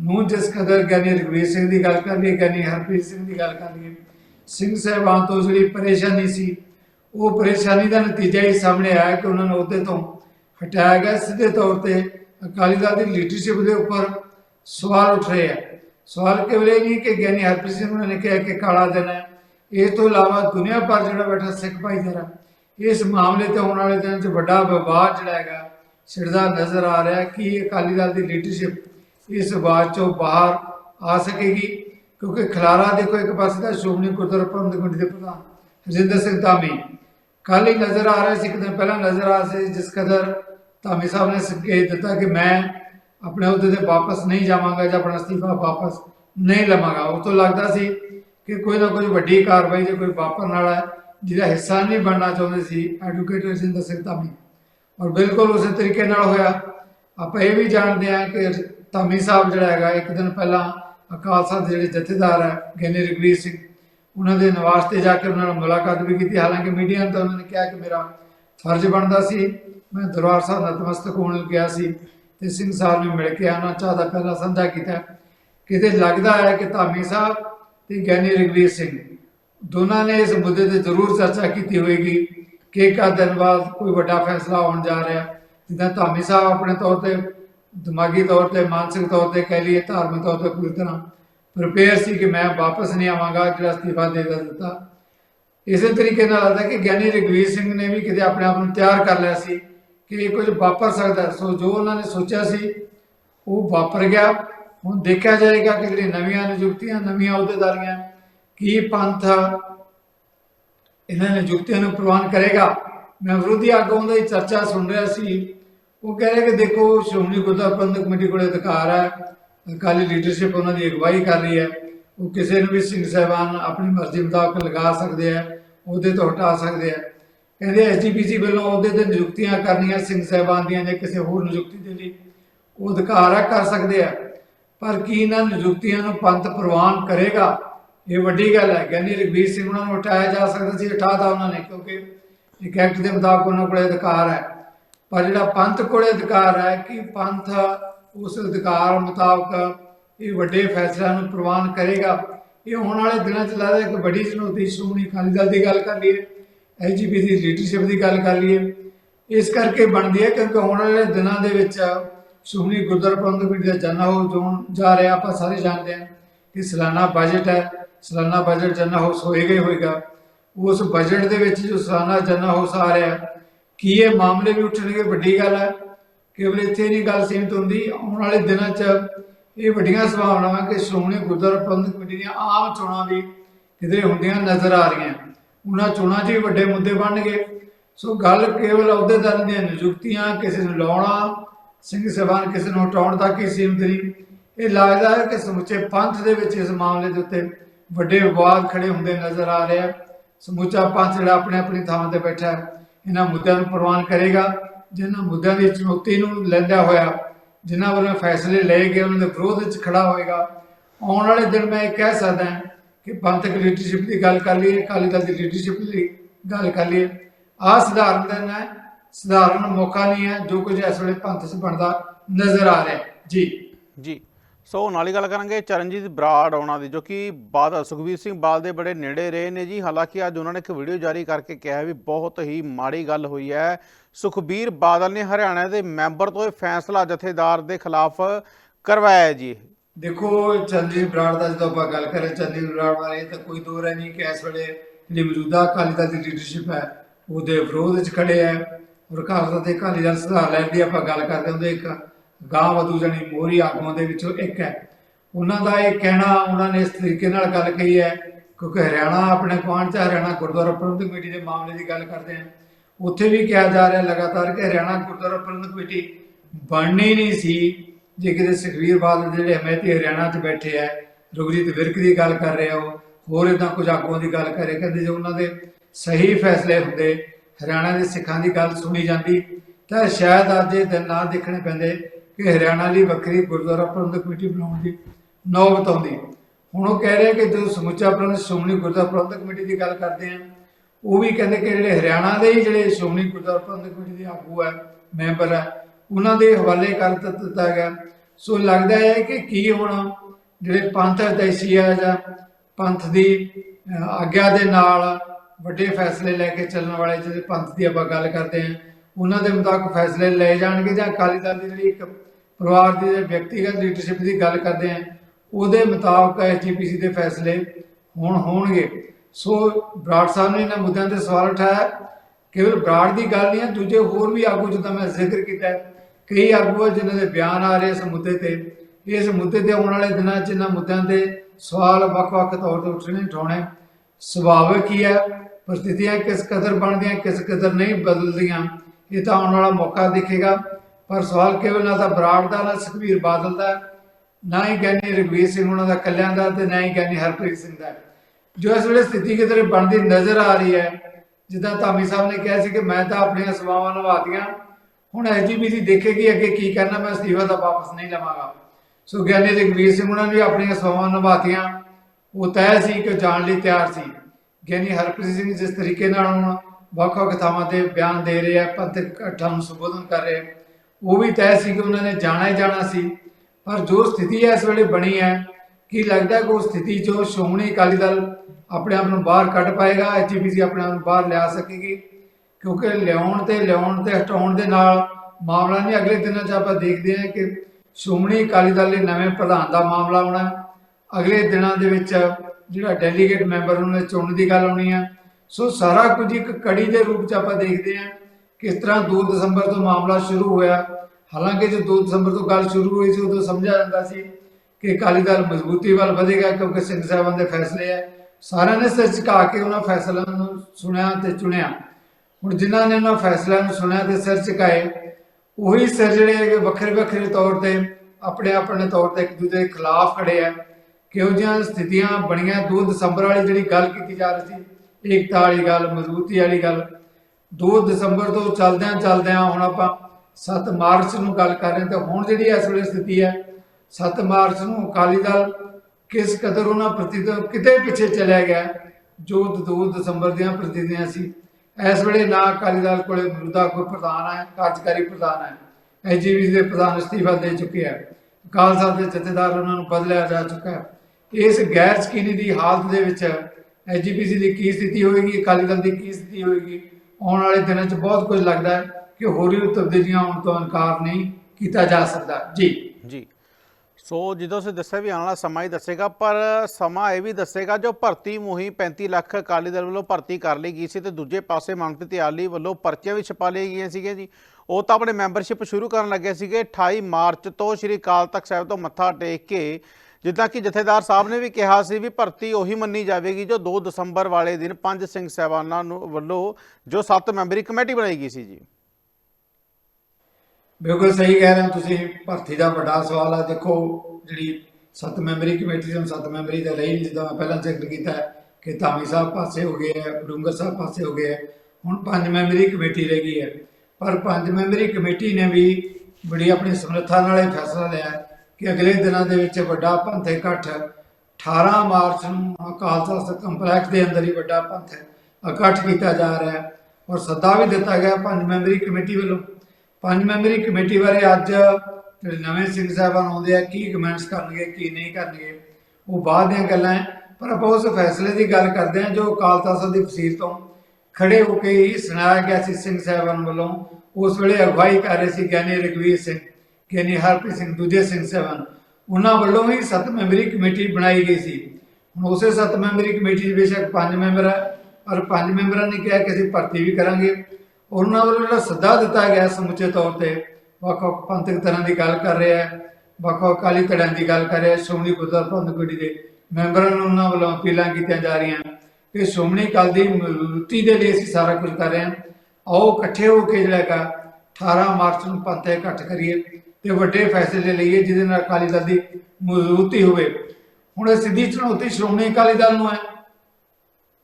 Speaker 2: ਨੂੰ ਜਿਸ ਕਦਰ ਗਿਆਨੀ ਰਘਵੀਰ ਸਿੰਘ ਦੀ ਗੱਲ ਕਰ ਲਈਏ ਗਿਆਨੀ ਹਰਪ੍ਰੀਤ ਸਿੰਘ ਦੀ ਗੱਲ ਕਰ ਲਈਏ ਸਿੰਘ ਸਾਹਿਬਾਨ ਤੋਂ ਜਿਹੜੀ ਪਰੇਸ਼ਾਨੀ ਸੀ। ਉਹ ਪਰੇਸ਼ਾਨੀ ਦਾ ਨਤੀਜਾ ਹੀ ਸਾਹਮਣੇ ਆਇਆ ਕਿ ਉਹਨਾਂ ਨੂੰ ਉਹਦੇ ਤੋਂ ਹਟਾਇਆ ਗਿਆ। ਸਿੱਧੇ ਤੌਰ ਤੇ ਅਕਾਲੀ ਦਲ ਦੀ ਲੀਡਰਸ਼ਿਪ ਦੇ ਉੱਪਰ ਸਵਾਲ ਉੱਠ ਰਹੇ ਆ। ਸਵਾਲ ਕੇਵਲ ਇਹ ਨਹੀਂ ਕਿ ਗਿਆਨੀ ਹਰਪ੍ਰੀਤ ਸਿੰਘ ਉਹਨਾਂ ਨੇ ਕਿਹਾ ਕਿ ਕਾਲਾ ਦਿਨ ਹੈ। ਇਸ ਤੋਂ ਇਲਾਵਾ ਦੁਨੀਆ ਭਰ ਜਿਹੜਾ ਬੈਠਾ ਸਿੱਖ ਭਾਈਚਾਰਾ, ਇਸ ਮਾਮਲੇ ਤੇ ਆਉਣ ਵਾਲੇ ਦਿਨਾਂ 'ਚ ਵੱਡਾ ਵਿਵਾਦ ਜਿਹੜਾ ਹੈਗਾ, ਛਿੜਦਾ ਨਜ਼ਰ ਆ ਰਿਹਾ ਕਿ ਅਕਾਲੀ ਦਲ ਦੀ ਲੀਡਰਸ਼ਿਪ ਇਸ ਵਿਵਾਦ 'ਚੋਂ ਬਾਹਰ ਆ ਸਕੇਗੀ ਕਿਉਂਕਿ ਖਲਾਰਾ ਦੇਖੋ ਇੱਕ ਪਾਸੇ ਦਾ ਸ਼੍ਰੋਮਣੀ ਗੁਰਦੁਆਰਾ ਪ੍ਰਬੰਧਕ ਕਮੇਟੀ ਦੇ ਪ੍ਰਧਾਨ ਰਜਿੰਦਰ ਸਿੰਘ ਧਾਮੀ। ਕੱਲ੍ਹ ਹੀ ਨਜ਼ਰ ਆ ਰਿਹਾ ਸੀ ਇੱਕ ਦਿਨ ਪਹਿਲਾਂ ਨਜ਼ਰ ਆ ਰਿਹਾ ਸੀ ਜਿਸ ਕਦਰ ਧਾਮੀ ਸਾਹਿਬ ਨੇ ਸੰਕੇਤ ਦਿੱਤਾ ਕਿ ਮੈਂ ਆਪਣੇ ਅਹੁਦੇ ਤੇ ਵਾਪਸ ਨਹੀਂ ਜਾਵਾਂਗਾ ਜਾਂ ਆਪਣਾ ਅਸਤੀਫਾ ਵਾਪਸ ਨਹੀਂ ਲਵਾਂਗਾ। ਉਹ ਤੋਂ ਲੱਗਦਾ ਸੀ ਕਿ ਕੋਈ ਨਾ ਕੋਈ ਵੱਡੀ ਕਾਰਵਾਈ ਜੇ ਕੋਈ ਵਾਪਰਨ ਵਾਲਾ ਹੈ, ਜਿਹਦਾ ਹਿੱਸਾ ਨਹੀਂ ਬਣਨਾ ਚਾਹੁੰਦੇ ਸੀ ਐਡਵੋਕੇਟ ਰਜਿੰਦਰ ਸਿੰਘ ਧਾਮੀ। ਔਰ ਬਿਲਕੁਲ ਉਸੇ ਤਰੀਕੇ ਨਾਲ ਹੋਇਆ। ਆਪਾਂ ਇਹ ਵੀ ਜਾਣਦੇ ਹਾਂ ਕਿ ਧਾਮੀ ਸਾਹਿਬ ਜਿਹੜਾ ਹੈਗਾ, ਇੱਕ ਦਿਨ ਪਹਿਲਾਂ ਅਕਾਲ ਸਾਹਿਬ ਦੇ ਜਿਹੜੇ ਜਥੇਦਾਰ ਹੈ ਗਿਆਨੀ ਰਘਵੀਰ ਸਿੰਘ, ਉਹਨਾਂ ਦੇ ਨਿਵਾਸ ਤੇ ਜਾ ਕੇ ਉਹਨਾਂ ਨਾਲ ਮੁਲਾਕਾਤ ਵੀ ਕੀਤੀ। ਹਾਲਾਂਕਿ ਮੀਡੀਆ ਨੂੰ ਤਾਂ ਉਹਨਾਂ ਨੇ ਕਿਹਾ ਕਿ ਮੇਰਾ ਫਰਜ਼ ਬਣਦਾ ਸੀ। ਮੈਂ ਦਰਬਾਰ ਸਾਹਿਬ ਨਤਮਸਤਕ ਹੋਣ ਗਿਆ ਸੀ ਤੇ ਸਿੰਘ ਸਾਹਿਬ ਨੂੰ ਮਿਲ ਕੇ ਆਉਣਾ ਚਾਹਦਾ ਪਹਿਲਾਂ ਸਾਂਝਾ ਕੀਤਾ। ਕਿਤੇ ਲੱਗਦਾ ਹੈ ਕਿ ਧਾਮੀ ਸਾਹਿਬ ਤੇ ਗਿਆਨੀ ਰਘਵੀਰ ਸਿੰਘ ਦੋਨਾਂ ਨੇ ਇਸ ਮੁੱਦੇ ਤੇ ਜ਼ਰੂਰ ਚਰਚਾ ਕੀਤੀ ਹੋਏਗੀ ਕਿ ਇੱਕ ਦਿਨ ਬਾਅਦ ਕੋਈ ਵੱਡਾ ਫੈਸਲਾ ਹੋਣ ਜਾ ਰਿਹਾ, ਜਿੱਦਾਂ ਧਾਮੀ ਸਾਹਿਬ ਆਪਣੇ ਤੌਰ ਤੇ ਦਿਮਾਗੀ ਤੌਰ ਤੇ, ਮਾਨਸਿਕ ਤੌਰ ਤੇ ਕਹਿ ਲਈਏ, ਧਾਰਮਿਕ ਤੌਰ ਤੇ ਪੂਰੀ ਤਰ੍ਹਾਂ ਪ੍ਰਪੇਅਰ ਸੀ ਕਿ ਮੈਂ ਵਾਪਸ ਨਹੀਂ ਆਵਾਂਗਾ, ਜਿਹੜਾ ਅਸਤੀਫਾ ਦੇ ਦਿੱਤਾ। ਇਸੇ ਤਰੀਕੇ ਨਾਲ ਲੱਗਦਾ ਕਿ ਗਿਆਨੀ ਰਘਵੀਰ ਸਿੰਘ ਨੇ ਵੀ ਕਿਤੇ ਆਪਣੇ ਆਪ ਨੂੰ ਤਿਆਰ ਕਰ ਲਿਆ ਸੀ ਕਿ ਇਹ ਕੁਝ ਵਾਪਰ ਸਕਦਾ ਸੋ ਜੋ ਉਹਨਾਂ ਨੇ ਸੋਚਿਆ ਸੀ, ਉਹ ਵਾਪਰ ਗਿਆ। ਹੁਣ ਦੇਖਿਆ ਜਾਏਗਾ ਕਿ ਜਿਹੜੀ ਨਵੀਆਂ ਨਿਯੁਕਤੀਆਂ, ਨਵੀਆਂ ਅਹੁਦੇਦਾਰੀਆਂ, ਕੀ ਪੰਥ ਇਹਨਾਂ ਨਿਯੁਕਤੀਆਂ ਨੂੰ ਪ੍ਰਵਾਨ ਕਰੇਗਾ। ਮੈਂ ਵਿਰੋਧੀ ਆਗੂਆਂ ਦੀ ਚਰਚਾ ਸੁਣ ਰਿਹਾ ਸੀ। ਉਹ ਕਹਿ ਰਹੇ ਕਿ ਦੇਖੋ, ਸ਼੍ਰੋਮਣੀ ਗੁਰਦੁਆਰਾ ਪ੍ਰਬੰਧਕ ਕਮੇਟੀ ਕੋਲ ਅਧਿਕਾਰ ਹੈ, ਅਕਾਲੀ ਲੀਡਰਸ਼ਿਪ ਉਹਨਾਂ ਦੀ ਅਗਵਾਈ ਕਰ ਰਹੀ ਹੈ। ਉਹ ਕਿਸੇ ਨੂੰ ਵੀ ਸਿੰਘ ਸਾਹਿਬਾਨ ਆਪਣੀ ਮਰਜ਼ੀ ਮੁਤਾਬਕ ਲਗਾ ਸਕਦੇ ਆ ਉਹਦੇ ਤੋਂ ਹਟਾ ਸਕਦੇ ਆ ਕਹਿੰਦੇ ਐਸਜੀਪੀਸੀ ਵੱਲੋਂ ਉਹਦੇ ਤੇ ਨਿਯੁਕਤੀਆਂ ਕਰਨੀਆਂ ਸਿੰਘ ਸਾਹਿਬਾਨ ਦੀਆਂ ਜਾਂ ਕਿਸੇ ਹੋਰ ਨਿਯੁਕਤੀ ਦੇ ਲਈ। ਉਹ ਅਧਿਕਾਰ ਹੈ, ਕਰ ਸਕਦੇ ਆ ਪਰ ਕੀ ਇਹਨਾਂ ਨਿਯੁਕਤੀਆਂ ਨੂੰ ਪੰਥ ਪ੍ਰਵਾਨ ਕਰੇਗਾ? ਇਹ ਵੱਡੀ ਗੱਲ ਹੈ। ਗਿਆਨੀ ਰਘਬੀਰ ਸਿੰਘ ਉਹਨਾਂ ਨੂੰ ਹਟਾਇਆ ਜਾ ਸਕਦਾ ਸੀ ਹਟਾਤਾ ਉਹਨਾਂ ਨੇ, ਕਿਉਂਕਿ ਇੱਕ ਐਕਟ ਦੇ ਮੁਤਾਬਕ ਉਹਨਾਂ ਕੋਲ ਅਧਿਕਾਰ ਹੈ। ਪਰ ਜਿਹੜਾ ਪੰਥ ਕੋਲੇ ਅਧਿਕਾਰ ਹੈ ਕਿ ਪੰਥ ਉਸ ਅਧਿਕਾਰ ਮੁਤਾਬਕ ਇਹ ਵੱਡੇ ਫੈਸਲਿਆਂ ਨੂੰ ਪ੍ਰਵਾਨ ਕਰੇਗਾ, ਇਹ ਆਉਣ ਵਾਲੇ ਦਿਨਾਂ 'ਚ ਲੱਗਦਾ ਇੱਕ ਵੱਡੀ ਚੁਣੌਤੀ ਸ਼੍ਰੋਮਣੀ ਅਕਾਲੀ ਦਲ ਦੀ ਗੱਲ ਕਰ ਲਈਏ ਐਜੀਪੀ ਦੀ ਲੀਡਰਸ਼ਿਪ ਦੀ ਗੱਲ ਕਰ ਲਈਏ। ਇਸ ਕਰਕੇ ਬਣਦੀ ਹੈ ਕਿਉਂਕਿ ਆਉਣ ਵਾਲੇ ਦਿਨਾਂ ਦੇ ਵਿੱਚ ਸ਼੍ਰੋਮਣੀ ਗੁਰਦੁਆਰਾ ਪ੍ਰਬੰਧਕ ਕਮੇਟੀ ਦਾ ਜਨਾ ਹੋ ਜੋਣ ਜਾ ਰਿਹਾ, ਆਪਾਂ ਸਾਰੇ ਜਾਣਦੇ ਹਾਂ ਕਿ ਸਾਲਾਨਾ ਬਜਟ ਹੈ, ਸਾਲਾਨਾ ਬਜਟ ਜਨਾ ਹਾਊਸ ਹੋਏਗਾ ਹੀ ਹੋਏਗਾ। ਉਸ ਬਜਟ ਦੇ ਵਿੱਚ ਜੋ ਸਾਲਾਨਾ ਜਨਾ ਹਾਊਸ ਆ ਰਿਹਾ ਕੀ ਇਹ ਮਾਮਲੇ ਵੀ ਉੱਠਣਗੇ? ਵੱਡੀ ਗੱਲ ਹੈ ਕੇਵਲ ਇੱਥੇ ਨਹੀਂ ਗੱਲ ਸੀਮਿਤ ਹੁੰਦੀ। ਆਉਣ ਵਾਲੇ ਦਿਨਾਂ 'ਚ ਇਹ ਵੱਡੀਆਂ ਸੰਭਾਵਨਾਵਾਂ ਕਿ ਸ਼੍ਰੋਮਣੀ ਗੁਰਦੁਆਰਾ ਪ੍ਰਬੰਧਕ ਕਮੇਟੀ ਦੀਆਂ ਆਮ ਚੋਣਾਂ ਵੀ ਕਿਧਰੇ ਹੁੰਦੀਆਂ ਨਜ਼ਰ ਆ ਰਹੀਆਂ। ਉਹਨਾਂ ਚੋਣਾਂ 'ਚ ਵੀ ਵੱਡੇ ਮੁੱਦੇ ਬਣਨਗੇ। ਸੋ ਗੱਲ ਕੇਵਲ ਅਹੁਦੇਦਾਰਾਂ ਦੀਆਂ ਨਿਯੁਕਤੀਆਂ, ਕਿਸੇ ਨੂੰ ਲਾਉਣਾ, ਸਿੰਘ ਸਭਾਨ ਕਿਸੇ ਨੂੰ ਹਟਾਉਣ ਤੱਕ ਹੀ ਸੀਮਿਤ ਨਹੀਂ। ਇਹ ਲੱਗਦਾ ਹੈ ਕਿ ਸਮੁੱਚੇ ਪੰਥ ਦੇ ਵਿੱਚ ਇਸ ਮਾਮਲੇ ਦੇ ਉੱਤੇ ਵੱਡੇ ਵਿਵਾਦ ਖੜੇ ਹੁੰਦੇ ਨਜ਼ਰ ਆ ਰਹੇ ਆ। ਸਮੁੱਚਾ ਪੰਥ ਜਿਹੜਾ ਆਪਣੇ ਆਪਣੀ ਥਾਂ ਤੇ ਬੈਠਾ ਹੈ। ਇਹਨਾਂ ਮੁੱਦਿਆਂ ਨੂੰ ਪ੍ਰਵਾਨ ਕਰੇਗਾ, ਜਿਨ੍ਹਾਂ ਮੁੱਦਿਆਂ ਦੀ ਚੁਣੌਤੀ ਨੂੰ ਲੈਂਦਾ ਹੋਇਆ, ਜਿਨ੍ਹਾਂ ਵੱਲੋਂ ਫੈਸਲੇ ਲਏ ਗਏ, ਉਹਨਾਂ ਦੇ ਵਿਰੋਧ ਵਿੱਚ ਖੜਾ ਹੋਏਗਾ। ਆਉਣ ਵਾਲੇ ਦਿਨ ਮੈਂ ਇਹ ਕਹਿ ਸਕਦਾ ਕਿ ਪੰਥਕ ਲੀਡਰਸ਼ਿਪ ਦੀ ਗੱਲ ਕਰ ਲਈਏ, ਅਕਾਲੀ ਦਲ ਦੀ ਲੀਡਰਸ਼ਿਪ ਦੀ ਗੱਲ ਕਰ ਲਈਏ, ਆਹ ਸਧਾਰਨ ਦਿਨ ਹੈ, ਸਧਾਰਨ ਮੌਕਾ ਨਹੀਂ ਹੈ, ਜੋ ਕੁਝ ਇਸ ਵੇਲੇ ਪੰਥ 'ਚ ਬਣਦਾ ਨਜ਼ਰ ਆ ਰਿਹਾ ਜੀ।
Speaker 1: ਜੀ। ਸੋ ਨਾਲ ਹੀ ਗੱਲ ਕਰਾਂਗੇ ਚਰਨਜੀਤ ਬਰਾੜ ਉਹਨਾਂ ਦੀ, ਜੋ ਕਿ ਬਾਦਲ ਸੁਖਬੀਰ ਸਿੰਘ ਬਾਦਲ ਦੇ ਬੜੇ ਨੇੜੇ ਰਹੇ ਨੇ ਜੀ। ਹਾਲਾਂਕਿ ਅੱਜ ਉਹਨਾਂ ਨੇ ਇੱਕ ਵੀਡੀਓ ਜਾਰੀ ਕਰਕੇ ਕਿਹਾ ਵੀ ਬਹੁਤ ਹੀ ਮਾੜੀ ਗੱਲ ਹੋਈ ਹੈ। ਸੁਖਬੀਰ ਬਾਦਲ ਨੇ ਹਰਿਆਣਾ ਦੇ ਮੈਂਬਰ ਤੋਂ ਇਹ ਫੈਸਲਾ ਜਥੇਦਾਰ ਦੇ ਖਿਲਾਫ ਕਰਵਾਇਆ ਹੈ ਜੀ।
Speaker 2: ਦੇਖੋ, ਚਰਨਜੀਤ ਬਰਾੜ ਦਾ ਜਦੋਂ ਆਪਾਂ ਗੱਲ ਕਰੇ ਚਰਨਜੀਤ ਬਰਾੜ ਬਾਰੇ ਤਾਂ ਕੋਈ ਦੋ ਰਹਿ ਨਹੀਂ ਕਿ ਇਸ ਵੇਲੇ ਜਿਹੜੀ ਮੌਜੂਦਾ ਅਕਾਲੀ ਦਲ ਦੀ ਲੀਡਰਸ਼ਿਪ ਹੈ, ਉਹਦੇ ਵਿਰੋਧ ਵਿੱਚ ਖੜੇ ਹੈ। ਔਰ ਖਾਸ ਤੇ ਅਕਾਲੀ ਦਲ ਸੁਧਾਰ ਲੈਣ ਦੀ ਆਪਾਂ ਗੱਲ ਕਰਦੇ ਹੁੰਦੇ ਇੱਕ ਗਾਂ ਵਧੂ ਜਣੀ, ਮੋਹਰੀ ਆਗੂਆਂ ਦੇ ਵਿੱਚੋਂ ਇੱਕ ਹੈ। ਉਹਨਾਂ ਦਾ ਇਹ ਕਹਿਣਾ, ਉਹਨਾਂ ਨੇ ਇਸ ਤਰੀਕੇ ਨਾਲ ਗੱਲ ਕਹੀ ਹੈ, ਕਿਉਂਕਿ ਹਰਿਆਣਾ ਆਪਣੇ ਕੁਆਂਟ ਚ, ਹਰਿਆਣਾ ਗੁਰਦੁਆਰਾ ਪ੍ਰਬੰਧਕ ਕਮੇਟੀ ਦੇ ਮਾਮਲੇ ਦੀ ਗੱਲ ਕਰਦੇ ਹਾਂ। ਉੱਥੇ ਵੀ ਕਿਹਾ ਜਾ ਰਿਹਾ ਲਗਾਤਾਰ ਕਿ ਹਰਿਆਣਾ ਗੁਰਦੁਆਰਾ ਪ੍ਰਬੰਧਕ ਕਮੇਟੀ ਬਣਨੀ ਨਹੀਂ ਸੀ। ਜੇ ਕਿਤੇ ਸੁਖਬੀਰ ਬਾਦਲ ਜਿਹੜੇ ਹਮੈਤੀ ਹਰਿਆਣਾ 'ਚ ਬੈਠੇ ਆ ਰਘੁਜੀਤ ਵਿਰਕ ਦੀ ਗੱਲ ਕਰ ਰਹੇ ਹੋ ਹੋਰ ਇਦਾਂ ਕੁਝ ਆਗੂਆਂ ਦੀ ਗੱਲ ਕਰ ਰਹੇ, ਕਹਿੰਦੇ ਜੇ ਉਹਨਾਂ ਦੇ ਸਹੀ ਫੈਸਲੇ ਹੁੰਦੇ, ਹਰਿਆਣਾ ਦੇ ਸਿੱਖਾਂ ਦੀ ਗੱਲ ਸੁਣੀ ਜਾਂਦੀ, ਤਾਂ ਸ਼ਾਇਦ ਅੱਜ ਇਹ ਦਿਨ ਨਾ ਦੇਖਣੇ ਪੈਂਦੇ। ਕਿ ਹਰਿਆਣਾ ਲਈ ਵੱਖਰੀ ਗੁਰਦੁਆਰਾ ਪ੍ਰਬੰਧਕ ਕਮੇਟੀ ਬਣਾਉਣ ਦੀ ਨੌਬਤ ਆਉਂਦੀ ਹੁਣ ਉਹ ਕਹਿ ਰਹੇ ਕਿ ਜਦੋਂ ਸਮੁੱਚਾ ਪ੍ਰਬੰਧ ਸ਼੍ਰੋਮਣੀ ਗੁਰਦੁਆਰਾ ਪ੍ਰਬੰਧਕ ਕਮੇਟੀ ਦੀ ਗੱਲ ਕਰਦੇ ਆ, ਉਹ ਵੀ ਕਹਿੰਦੇ ਕਿ ਜਿਹੜੇ ਹਰਿਆਣਾ ਦੇ ਹੀ ਜਿਹੜੇ ਸ਼੍ਰੋਮਣੀ ਗੁਰਦੁਆਰਾ ਪ੍ਰਬੰਧਕ ਕਮੇਟੀ ਦੇ ਆਗੂ ਹੈ ਮੈਂਬਰ ਹੈ ਉਹਨਾਂ ਦੇ ਹਵਾਲੇ ਕਰ ਦਿੱਤਾ ਗਿਆ। ਸੋ ਲੱਗਦਾ ਹੈ ਕਿ ਕੀ ਹੁਣ ਜਿਹੜੇ ਪੰਥ ਹਿਤੈਸ਼ੀ ਆ ਜਾਂ ਪੰਥ ਦੀ ਆਗਿਆ ਦੇ ਨਾਲ ਵੱਡੇ ਫੈਸਲੇ ਲੈ ਕੇ ਚੱਲਣ ਵਾਲੇ ਜਿਹੜੇ ਪੰਥ ਦੀ ਆਪਾਂ ਗੱਲ ਕਰਦੇ ਹਾਂ ਉਹਨਾਂ ਦੇ ਮੁਤਾਬਕ ਫੈਸਲੇ ਲਏ ਜਾਣਗੇ ਜਾਂ ਅਕਾਲੀ ਦਲ ਦੀ ਜਿਹੜੀ ਇੱਕ ਪਰਿਵਾਰ ਦੀ ਜਾਂ ਵਿਅਕਤੀਗਤ ਲੀਡਰਸ਼ਿਪ ਦੀ ਗੱਲ ਕਰਦੇ ਹਾਂ, ਉਹਦੇ ਮੁਤਾਬਕ ਐਸਜੀਪੀਸੀ ਦੇ ਫੈਸਲੇ ਹੁਣ ਹੋਣਗੇ। ਸੋ ਬਰਾੜ ਸਾਹਿਬ ਨੇ ਇਹਨਾਂ ਮੁੱਦਿਆਂ ਤੇ ਸਵਾਲ ਉਠਾਇਆ। ਕੇਵਲ ਬਰਾੜ ਦੀ ਗੱਲ ਨਹੀਂ ਹੈ, ਦੂਜੇ ਹੋਰ ਵੀ ਆਗੂ ਜਿੱਦਾਂ ਮੈਂ ਜ਼ਿਕਰ ਕੀਤਾ ਕਈ ਆਗੂ ਆ ਜਿਨ੍ਹਾਂ ਦੇ ਬਿਆਨ ਆ ਰਹੇ ਇਸ ਮੁੱਦੇ ਤੇ। ਇਸ ਮੁੱਦੇ ਤੇ ਆਉਣ ਵਾਲੇ ਦਿਨਾਂ 'ਚ ਇਹਨਾਂ ਮੁੱਦਿਆਂ ਤੇ ਸਵਾਲ ਵੱਖ-ਵੱਖ ਤੌਰ ਤੇ ਉੱਠਣੇ, ਉਠਾਉਣੇ। ਸੁਭਾਵਿਕ ਹੀ ਹੈ, ਪਰਿਸਥਿਤੀਆਂ ਕਿਸ ਕਦਰ ਬਣਦੀਆਂ, ਕਿਸ ਕਦਰ ਨਹੀਂ ਬਦਲਦੀਆਂ, ਇਹ ਤਾਂ ਆਉਣ ਵਾਲਾ ਮੌਕਾ ਦਿਖੇਗਾ। ਪਰ ਸਵਾਲ ਕੇਵਲ ਨਾ ਤਾਂ ਬਰਾੜ ਦਾ ਨਾ ਸੁਖਬੀਰ ਬਾਦਲ ਦਾ ਨਾ ਹੀ ਗਿਆਨੀ ਰਘਵੀਰ ਸਿੰਘ ਉਹਨਾਂ ਦਾ ਕੱਲਿਆਂ ਦਾ ਤੇ ਨਾ ਹੀ ਗਿਆਨੀ ਹਰਪ੍ਰੀਤ ਸਿੰਘ ਦਾ। ਜੋ ਇਸ ਵੇਲੇ ਸਥਿਤੀ ਕਿਤੇ ਬਣਦੀ ਨਜ਼ਰ ਆ ਰਹੀ ਹੈ ਜਿੱਦਾਂ ਧਾਮੀ ਸਾਹਿਬ ਨੇ ਕਿਹਾ ਸੀ ਕਿ ਮੈਂ ਤਾਂ ਆਪਣੀਆਂ ਸੇਵਾਵਾਂ ਨਿਭਾਤੀਆਂ। ਹੁਣ ਐਜੀਪੀਸੀ ਦੇਖੇਗੀ ਅੱਗੇ ਕੀ ਕਰਨਾ ਮੈਂ ਅਸਤੀਫਾ ਤਾਂ ਵਾਪਸ ਨਹੀਂ ਲਵਾਂਗਾ। ਸੋ ਗਿਆਨੀ ਰਘਵੀਰ ਸਿੰਘ ਉਹਨਾਂ ਨੇ ਵੀ ਆਪਣੀਆਂ ਸੇਵਾਵਾਂ ਨਿਭਾਤੀਆਂ। ਉਹ ਤੈਅ ਸੀ ਕਿ ਜਾਣ ਲਈ ਤਿਆਰ ਸੀ। ਗਿਆਨੀ ਹਰਪ੍ਰੀਤ ਸਿੰਘ ਜਿਸ ਤਰੀਕੇ ਨਾਲ ਹੁਣ ਵੱਖ-ਵੱਖ ਥਾਵਾਂ ਤੇ ਬਿਆਨ ਦੇ ਰਹੇ ਆ ਪੰਥਕ ਇਕੱਠਾਂ ਨੂੰ ਸੰਬੋਧਨ ਕਰ ਰਹੇ ਆ, ਉਹ ਵੀ ਤੈਅ ਸੀ ਕਿ ਉਹਨਾਂ ਨੇ ਜਾਣਾ ਹੀ ਜਾਣਾ ਸੀ। ਪਰ ਜੋ ਸਥਿਤੀ ਇਸ ਵੇਲੇ ਬਣੀ ਹੈ, ਕੀ ਲੱਗਦਾ ਕਿ ਉਹ ਸਥਿਤੀ ਚੋਂ ਸ਼੍ਰੋਮਣੀ ਅਕਾਲੀ ਦਲ ਆਪਣੇ ਆਪ ਨੂੰ ਬਾਹਰ ਕੱਢ ਪਾਏਗਾ ਐਚਪੀਸੀ ਆਪਣੇ ਆਪ ਨੂੰ ਬਾਹਰ ਲਿਆ ਸਕੇਗੀ? ਕਿਉਂਕਿ ਲਿਆਉਣ ਤੇ ਲਿਆਉਣ ਤੇ ਹਟਾਉਣ ਦੇ ਨਾਲ ਮਾਮਲਾ ਨਹੀਂ, ਅਗਲੇ ਦਿਨਾਂ 'ਚ ਆਪਾਂ ਦੇਖਦੇ ਹਾਂ ਕਿ ਸ਼੍ਰੋਮਣੀ ਅਕਾਲੀ ਦਲ ਦੇ ਨਵੇਂ ਪ੍ਰਧਾਨ ਦਾ ਮਾਮਲਾ ਆਉਣਾ ਅਗਲੇ ਦਿਨਾਂ ਦੇ ਵਿੱਚ ਜਿਹੜਾ ਡੈਲੀਗੇਟ ਮੈਂਬਰ ਉਹਨਾਂ ਦੇ ਚੁਣਨ ਦੀ ਗੱਲ ਆਉਣੀ ਹੈ। ਸੋ ਸਾਰਾ ਕੁਝ ਇੱਕ ਕੜੀ ਦੇ ਰੂਪ 'ਚ ਆਪਾਂ ਦੇਖਦੇ ਹਾਂ। ਕਿਸ ਤਰ੍ਹਾਂ 2 ਦਸੰਬਰ ਤੋਂ ਮਾਮਲਾ ਸ਼ੁਰੂ ਹੋਇਆ? ਹਾਲਾਂਕਿ ਜੋ 2 ਦਸੰਬਰ ਤੋਂ ਗੱਲ ਸ਼ੁਰੂ ਹੋਈ ਸੀ, ਉਦੋਂ ਸਮਝਿਆ ਜਾਂਦਾ ਸੀ ਕਿ ਅਕਾਲੀ ਦਲ ਮਜ਼ਬੂਤੀ ਵੱਲ ਵਧੇਗਾ ਕਿਉਂਕਿ ਸਿੰਘ ਸਾਹਿਬਾਨ ਦੇ ਫੈਸਲੇ ਹੈ ਸਾਰਿਆਂ ਨੇ ਸਿਰ ਝੁਕਾ ਕੇ ਉਹਨਾਂ ਫੈਸਲਿਆਂ ਨੂੰ ਸੁਣਿਆ ਤੇ ਚੁਣਿਆ। ਹੁਣ ਜਿਨ੍ਹਾਂ ਨੇ ਉਹਨਾਂ ਫੈਸਲਿਆਂ ਨੂੰ ਸੁਣਿਆ ਤੇ ਸਿਰ ਝੁਕਾਏ, ਉਹੀ ਸਿਰ ਜਿਹੜੇ ਹੈਗੇ ਵੱਖਰੇ ਵੱਖਰੇ ਤੌਰ ਤੇ, ਆਪਣੇ ਆਪਣੇ ਤੌਰ ਤੇ ਇੱਕ ਦੂਜੇ ਦੇ ਖਿਲਾਫ ਖੜੇ ਆ। ਕਿਹੋ ਜਿਹੀਆਂ ਸਥਿਤੀਆਂ ਬਣੀਆਂ? 2 ਦਸੰਬਰ ਵਾਲੀ ਜਿਹੜੀ ਗੱਲ ਕੀਤੀ ਜਾ ਰਹੀ ਸੀ, ਏਕਤਾ ਵਾਲੀ ਗੱਲ, ਮਜ਼ਬੂਤੀ ਵਾਲੀ ਗੱਲ 2 ਦਸੰਬਰ ਤੋਂ ਚੱਲਦਿਆਂ ਚੱਲਦਿਆਂ ਹੁਣ ਆਪਾਂ 7 ਮਾਰਚ ਨੂੰ ਗੱਲ ਕਰ ਰਹੇ ਹਾਂ ਤੇ ਹੁਣ ਜਿਹੜੀ ਇਸ ਵੇਲੇ ਸਥਿਤੀ ਹੈ 7 ਮਾਰਚ ਨੂੰ ਅਕਾਲੀ ਦਲ ਕਿਸ ਕਦਰ ਉਹਨਾਂ ਪ੍ਰਤੀ ਤੋਂ ਕਿਤੇ ਪਿੱਛੇ ਚਲਿਆ ਗਿਆ ਜੋ 2 ਦਸੰਬਰ ਦੀਆਂ ਪ੍ਰਤੀਨਿਧੀਆਂ ਸੀ। ਇਸ ਵੇਲੇ ਨਾ ਅਕਾਲੀ ਦਲ ਕੋਲੇ ਮੌਜੂਦਾ ਕੋਈ ਪ੍ਰਧਾਨ ਹੈ, ਕਾਰਜਕਾਰੀ ਪ੍ਰਧਾਨ ਹੈ ਐਜੀਵੀ ਦੇ ਪ੍ਰਧਾਨ ਅਸਤੀਫਾ ਦੇ ਚੁੱਕੇ ਹੈ। ਅਕਾਲ ਸਾਹਿਬ ਦੇ ਜਥੇਦਾਰ ਉਹਨਾਂ ਨੂੰ ਬਦਲਿਆ ਜਾ ਚੁੱਕਾ ਹੈ। ਇਸ ਗੈਰ ਸਕੀਨੀ ਦੀ ਹਾਲਤ ਦੇ ਵਿੱਚ ਐਜੀਪੀਸੀ ਦੀ ਕੀ ਸਥਿਤੀ ਹੋਏਗੀ, ਅਕਾਲੀ ਦਲ ਦੀ ਕੀ ਸਥਿਤੀ ਹੋਏਗੀ? ਆਉਣ ਵਾਲੇ ਦਿਨਾਂ 'ਚ ਬਹੁਤ ਕੁਝ ਲੱਗਦਾ ਹੈ ਕਿ ਹੋਰ ਵੀ ਤਬਦੀਲੀਆਂ ਆਉਣ ਤੋਂ ਇਨਕਾਰ ਨਹੀਂ ਕੀਤਾ ਜਾ ਸਕਦਾ। ਜੀ।
Speaker 1: ਜੀ। ਸੋ ਜਦੋਂ ਅਸੀਂ ਦੱਸਿਆ ਵੀ ਆਉਣ ਵਾਲਾ ਸਮਾਂ ਹੀ ਦੱਸੇਗਾ, ਪਰ ਸਮਾਂ ਇਹ ਵੀ ਦੱਸੇਗਾ ਜੋ ਭਰਤੀ ਮੁਹਿੰਮ 35 ਲੱਖ ਅਕਾਲੀ ਦਲ ਵੱਲੋਂ ਭਰਤੀ ਕਰ ਲਈ ਗਈ ਸੀ ਤੇ ਦੂਜੇ ਪਾਸੇ ਮਨਪ੍ਰੀਤ ਆਲੀ ਵੱਲੋਂ ਪਰਚੀਆਂ ਵੀ ਛਪਾ ਲਈਆਂ ਗਈਆਂ ਸੀਗੀਆਂ ਜੀ। ਉਹ ਤਾਂ ਆਪਣੇ ਮੈਂਬਰਸ਼ਿਪ ਸ਼ੁਰੂ ਕਰਨ ਲੱਗੇ ਸੀਗੇ 28 ਮਾਰਚ ਤੋਂ ਸ਼੍ਰੀ ਅਕਾਲ ਤਖਤ ਸਾਹਿਬ ਤੋਂ ਮੱਥਾ ਟੇਕ ਕੇ ਜਿੱਦਾਂ ਕਿ ਜਥੇਦਾਰ ਸਾਹਿਬ ਨੇ ਵੀ ਕਿਹਾ ਸੀ ਵੀ ਭਰਤੀ ਉਹੀ ਮੰਨੀ ਜਾਵੇਗੀ ਜੋ 2 ਦਸੰਬਰ ਵਾਲੇ ਦਿਨ ਪੰਜ ਸਿੰਘ ਸਾਹਿਬਾਨਾਂ ਨੂੰ ਵੱਲੋਂ ਜੋ 7 ਮੈਂਬਰੀ ਕਮੇਟੀ ਬਣਾਈ ਗਈ ਸੀ ਜੀ।
Speaker 2: ਬਿਲਕੁਲ ਸਹੀ ਕਹਿ ਰਹੇ ਹੋ ਤੁਸੀਂ, ਭਰਤੀ ਦਾ ਵੱਡਾ ਸਵਾਲ ਆ। ਦੇਖੋ, ਜਿਹੜੀ ਸੱਤ ਮੈਂਬਰੀ ਕਮੇਟੀ ਤੋਂ ਸੱਤ ਮੈਂਬਰੀ ਦਾ ਲਈ ਜਿੱਦਾਂ ਮੈਂ ਪਹਿਲਾਂ ਜ਼ਿਕਰ ਕੀਤਾ ਕਿ ਧਾਮੀ ਸਾਹਿਬ ਪਾਸੇ ਹੋ ਗਏ ਹੈ, ਡੂੰਗਰ ਸਾਹਿਬ ਪਾਸੇ ਹੋ ਗਏ ਹੈ, ਹੁਣ ਪੰਜ ਮੈਂਬਰੀ ਕਮੇਟੀ ਰਹਿ ਗਈ ਹੈ। ਪਰ ਪੰਜ ਮੈਂਬਰੀ ਕਮੇਟੀ ਨੇ ਵੀ ਬੜੀ ਆਪਣੀ ਸਮਰੱਥਾ ਨਾਲ ਇਹ ਫੈਸਲਾ ਲਿਆ ਕਿ ਅਗਲੇ ਦਿਨਾਂ ਦੇ ਵਿੱਚ ਵੱਡਾ ਪੰਥ ਇਕੱਠ। 18 ਮਾਰਚ ਨੂੰ ਅਕਾਲ ਤਖਤ ਕੰਪਲੈਕਸ ਦੇ ਅੰਦਰ ਹੀ ਵੱਡਾ ਪੰਥ ਇਕੱਠ ਕੀਤਾ ਜਾ ਰਿਹਾ ਹੈ ਔਰ ਸੱਦਾ ਵੀ ਦਿੱਤਾ ਗਿਆ ਪੰਜ ਮੈਂਬਰੀ ਕਮੇਟੀ ਵੱਲੋਂ। ਪੰਜ ਮੈਂਬਰੀ ਕਮੇਟੀ ਬਾਰੇ ਅੱਜ ਜਿਹੜੇ ਨਵੇਂ ਸਿੰਘ ਸਾਹਿਬਾਨ ਆਉਂਦੇ ਆ, ਕੀ ਕਮੈਂਟਸ ਕਰਨਗੇ, ਕੀ ਨਹੀਂ ਕਰਨਗੇ, ਉਹ ਬਾਅਦ ਦੀਆਂ ਗੱਲਾਂ ਹੈ। ਪਰ ਆਪਾਂ ਉਸ ਫੈਸਲੇ ਦੀ ਗੱਲ ਕਰਦੇ ਹਾਂ ਜੋ ਅਕਾਲ ਤਖਤ ਦੀ ਫਸੀਲ ਤੋਂ ਖੜੇ ਹੋ ਕੇ ਹੀ ਸੁਣਾਇਆ ਗਿਆ ਸੀ ਸਿੰਘ ਸਾਹਿਬਾਨ ਵੱਲੋਂ। ਉਸ ਵੇਲੇ ਅਗਵਾਈ ਕਰ ਰਹੇ ਸੀ ਗਿਆਨੀ ਰਘਵੀਰ ਸਿੰਘ। ਗਿਆਨੀ ਹਰਪ੍ਰੀਤ ਸਿੰਘ, ਦੂਜੇ ਸਿੰਘ ਸਾਹਿਬਾਨ ਉਹਨਾਂ ਵੱਲੋਂ ਹੀ ਸੱਤ ਮੈਂਬਰੀ ਕਮੇਟੀ ਬਣਾਈ ਗਈ ਸੀ। ਹੁਣ ਉਸੇ ਸੱਤ ਮੈਂਬਰੀ ਕਮੇਟੀ ਦੇ ਬੇਸ਼ੱਕ ਪੰਜ ਮੈਂਬਰ ਹੈ ਪਰ ਪੰਜ ਮੈਂਬਰਾਂ ਨੇ ਕਿਹਾ ਕਿ ਅਸੀਂ ਭਰਤੀ ਵੀ ਕਰਾਂਗੇ। ਉਹਨਾਂ ਵੱਲੋਂ ਜਿਹੜਾ ਸੱਦਾ ਦਿੱਤਾ ਗਿਆ ਸਮੁੱਚੇ ਤੌਰ ਤੇ ਵੱਖ ਵੱਖ ਪੰਥਕ ਤਰ੍ਹਾਂ ਦੀ ਗੱਲ ਕਰ ਰਿਹਾ ਹੈ ਵੱਖ ਵੱਖ ਅਕਾਲੀ ਧੜਿਆਂ ਦੀ ਗੱਲ ਕਰ ਰਿਹਾ ਸ਼੍ਰੋਮਣੀ ਗੁਰਦੁਆਰਾ ਪ੍ਰਬੰਧਕ ਕਮੇਟੀ ਦੇ ਮੈਂਬਰਾਂ ਨੂੰ ਉਹਨਾਂ ਵੱਲੋਂ ਅਪੀਲਾਂ ਕੀਤੀਆਂ ਜਾ ਰਹੀਆਂ ਕਿ ਸ਼੍ਰੋਮਣੀ ਅਕਾਲੀ ਦੀ ਮਜ਼ਬੂਤੀ ਦੇ ਲਈ ਅਸੀਂ ਸਾਰਾ ਕੁਝ ਕਰ ਰਹੇ ਹਾਂ। ਆਓ ਇਕੱਠੇ ਹੋ ਕੇ ਜਿਹੜਾ ਹੈਗਾ 18 ਮਾਰਚ ਨੂੰ ਪੰਥ ਇਕੱਠ ਕਰੀਏ। ਤੇ ਵੱਡੇ ਫੈਸਲੇ ਲਈਏ ਜਿਹਦੇ ਨਾਲ ਅਕਾਲੀ ਦਲ ਦੀ ਮਜ਼ਬੂਤੀ ਹੋਵੇ। ਹੁਣ ਇਹ ਸਿੱਧੀ ਚੁਣੌਤੀ ਸ਼੍ਰੋਮਣੀ ਅਕਾਲੀ ਦਲ ਨੂੰ ਹੈ।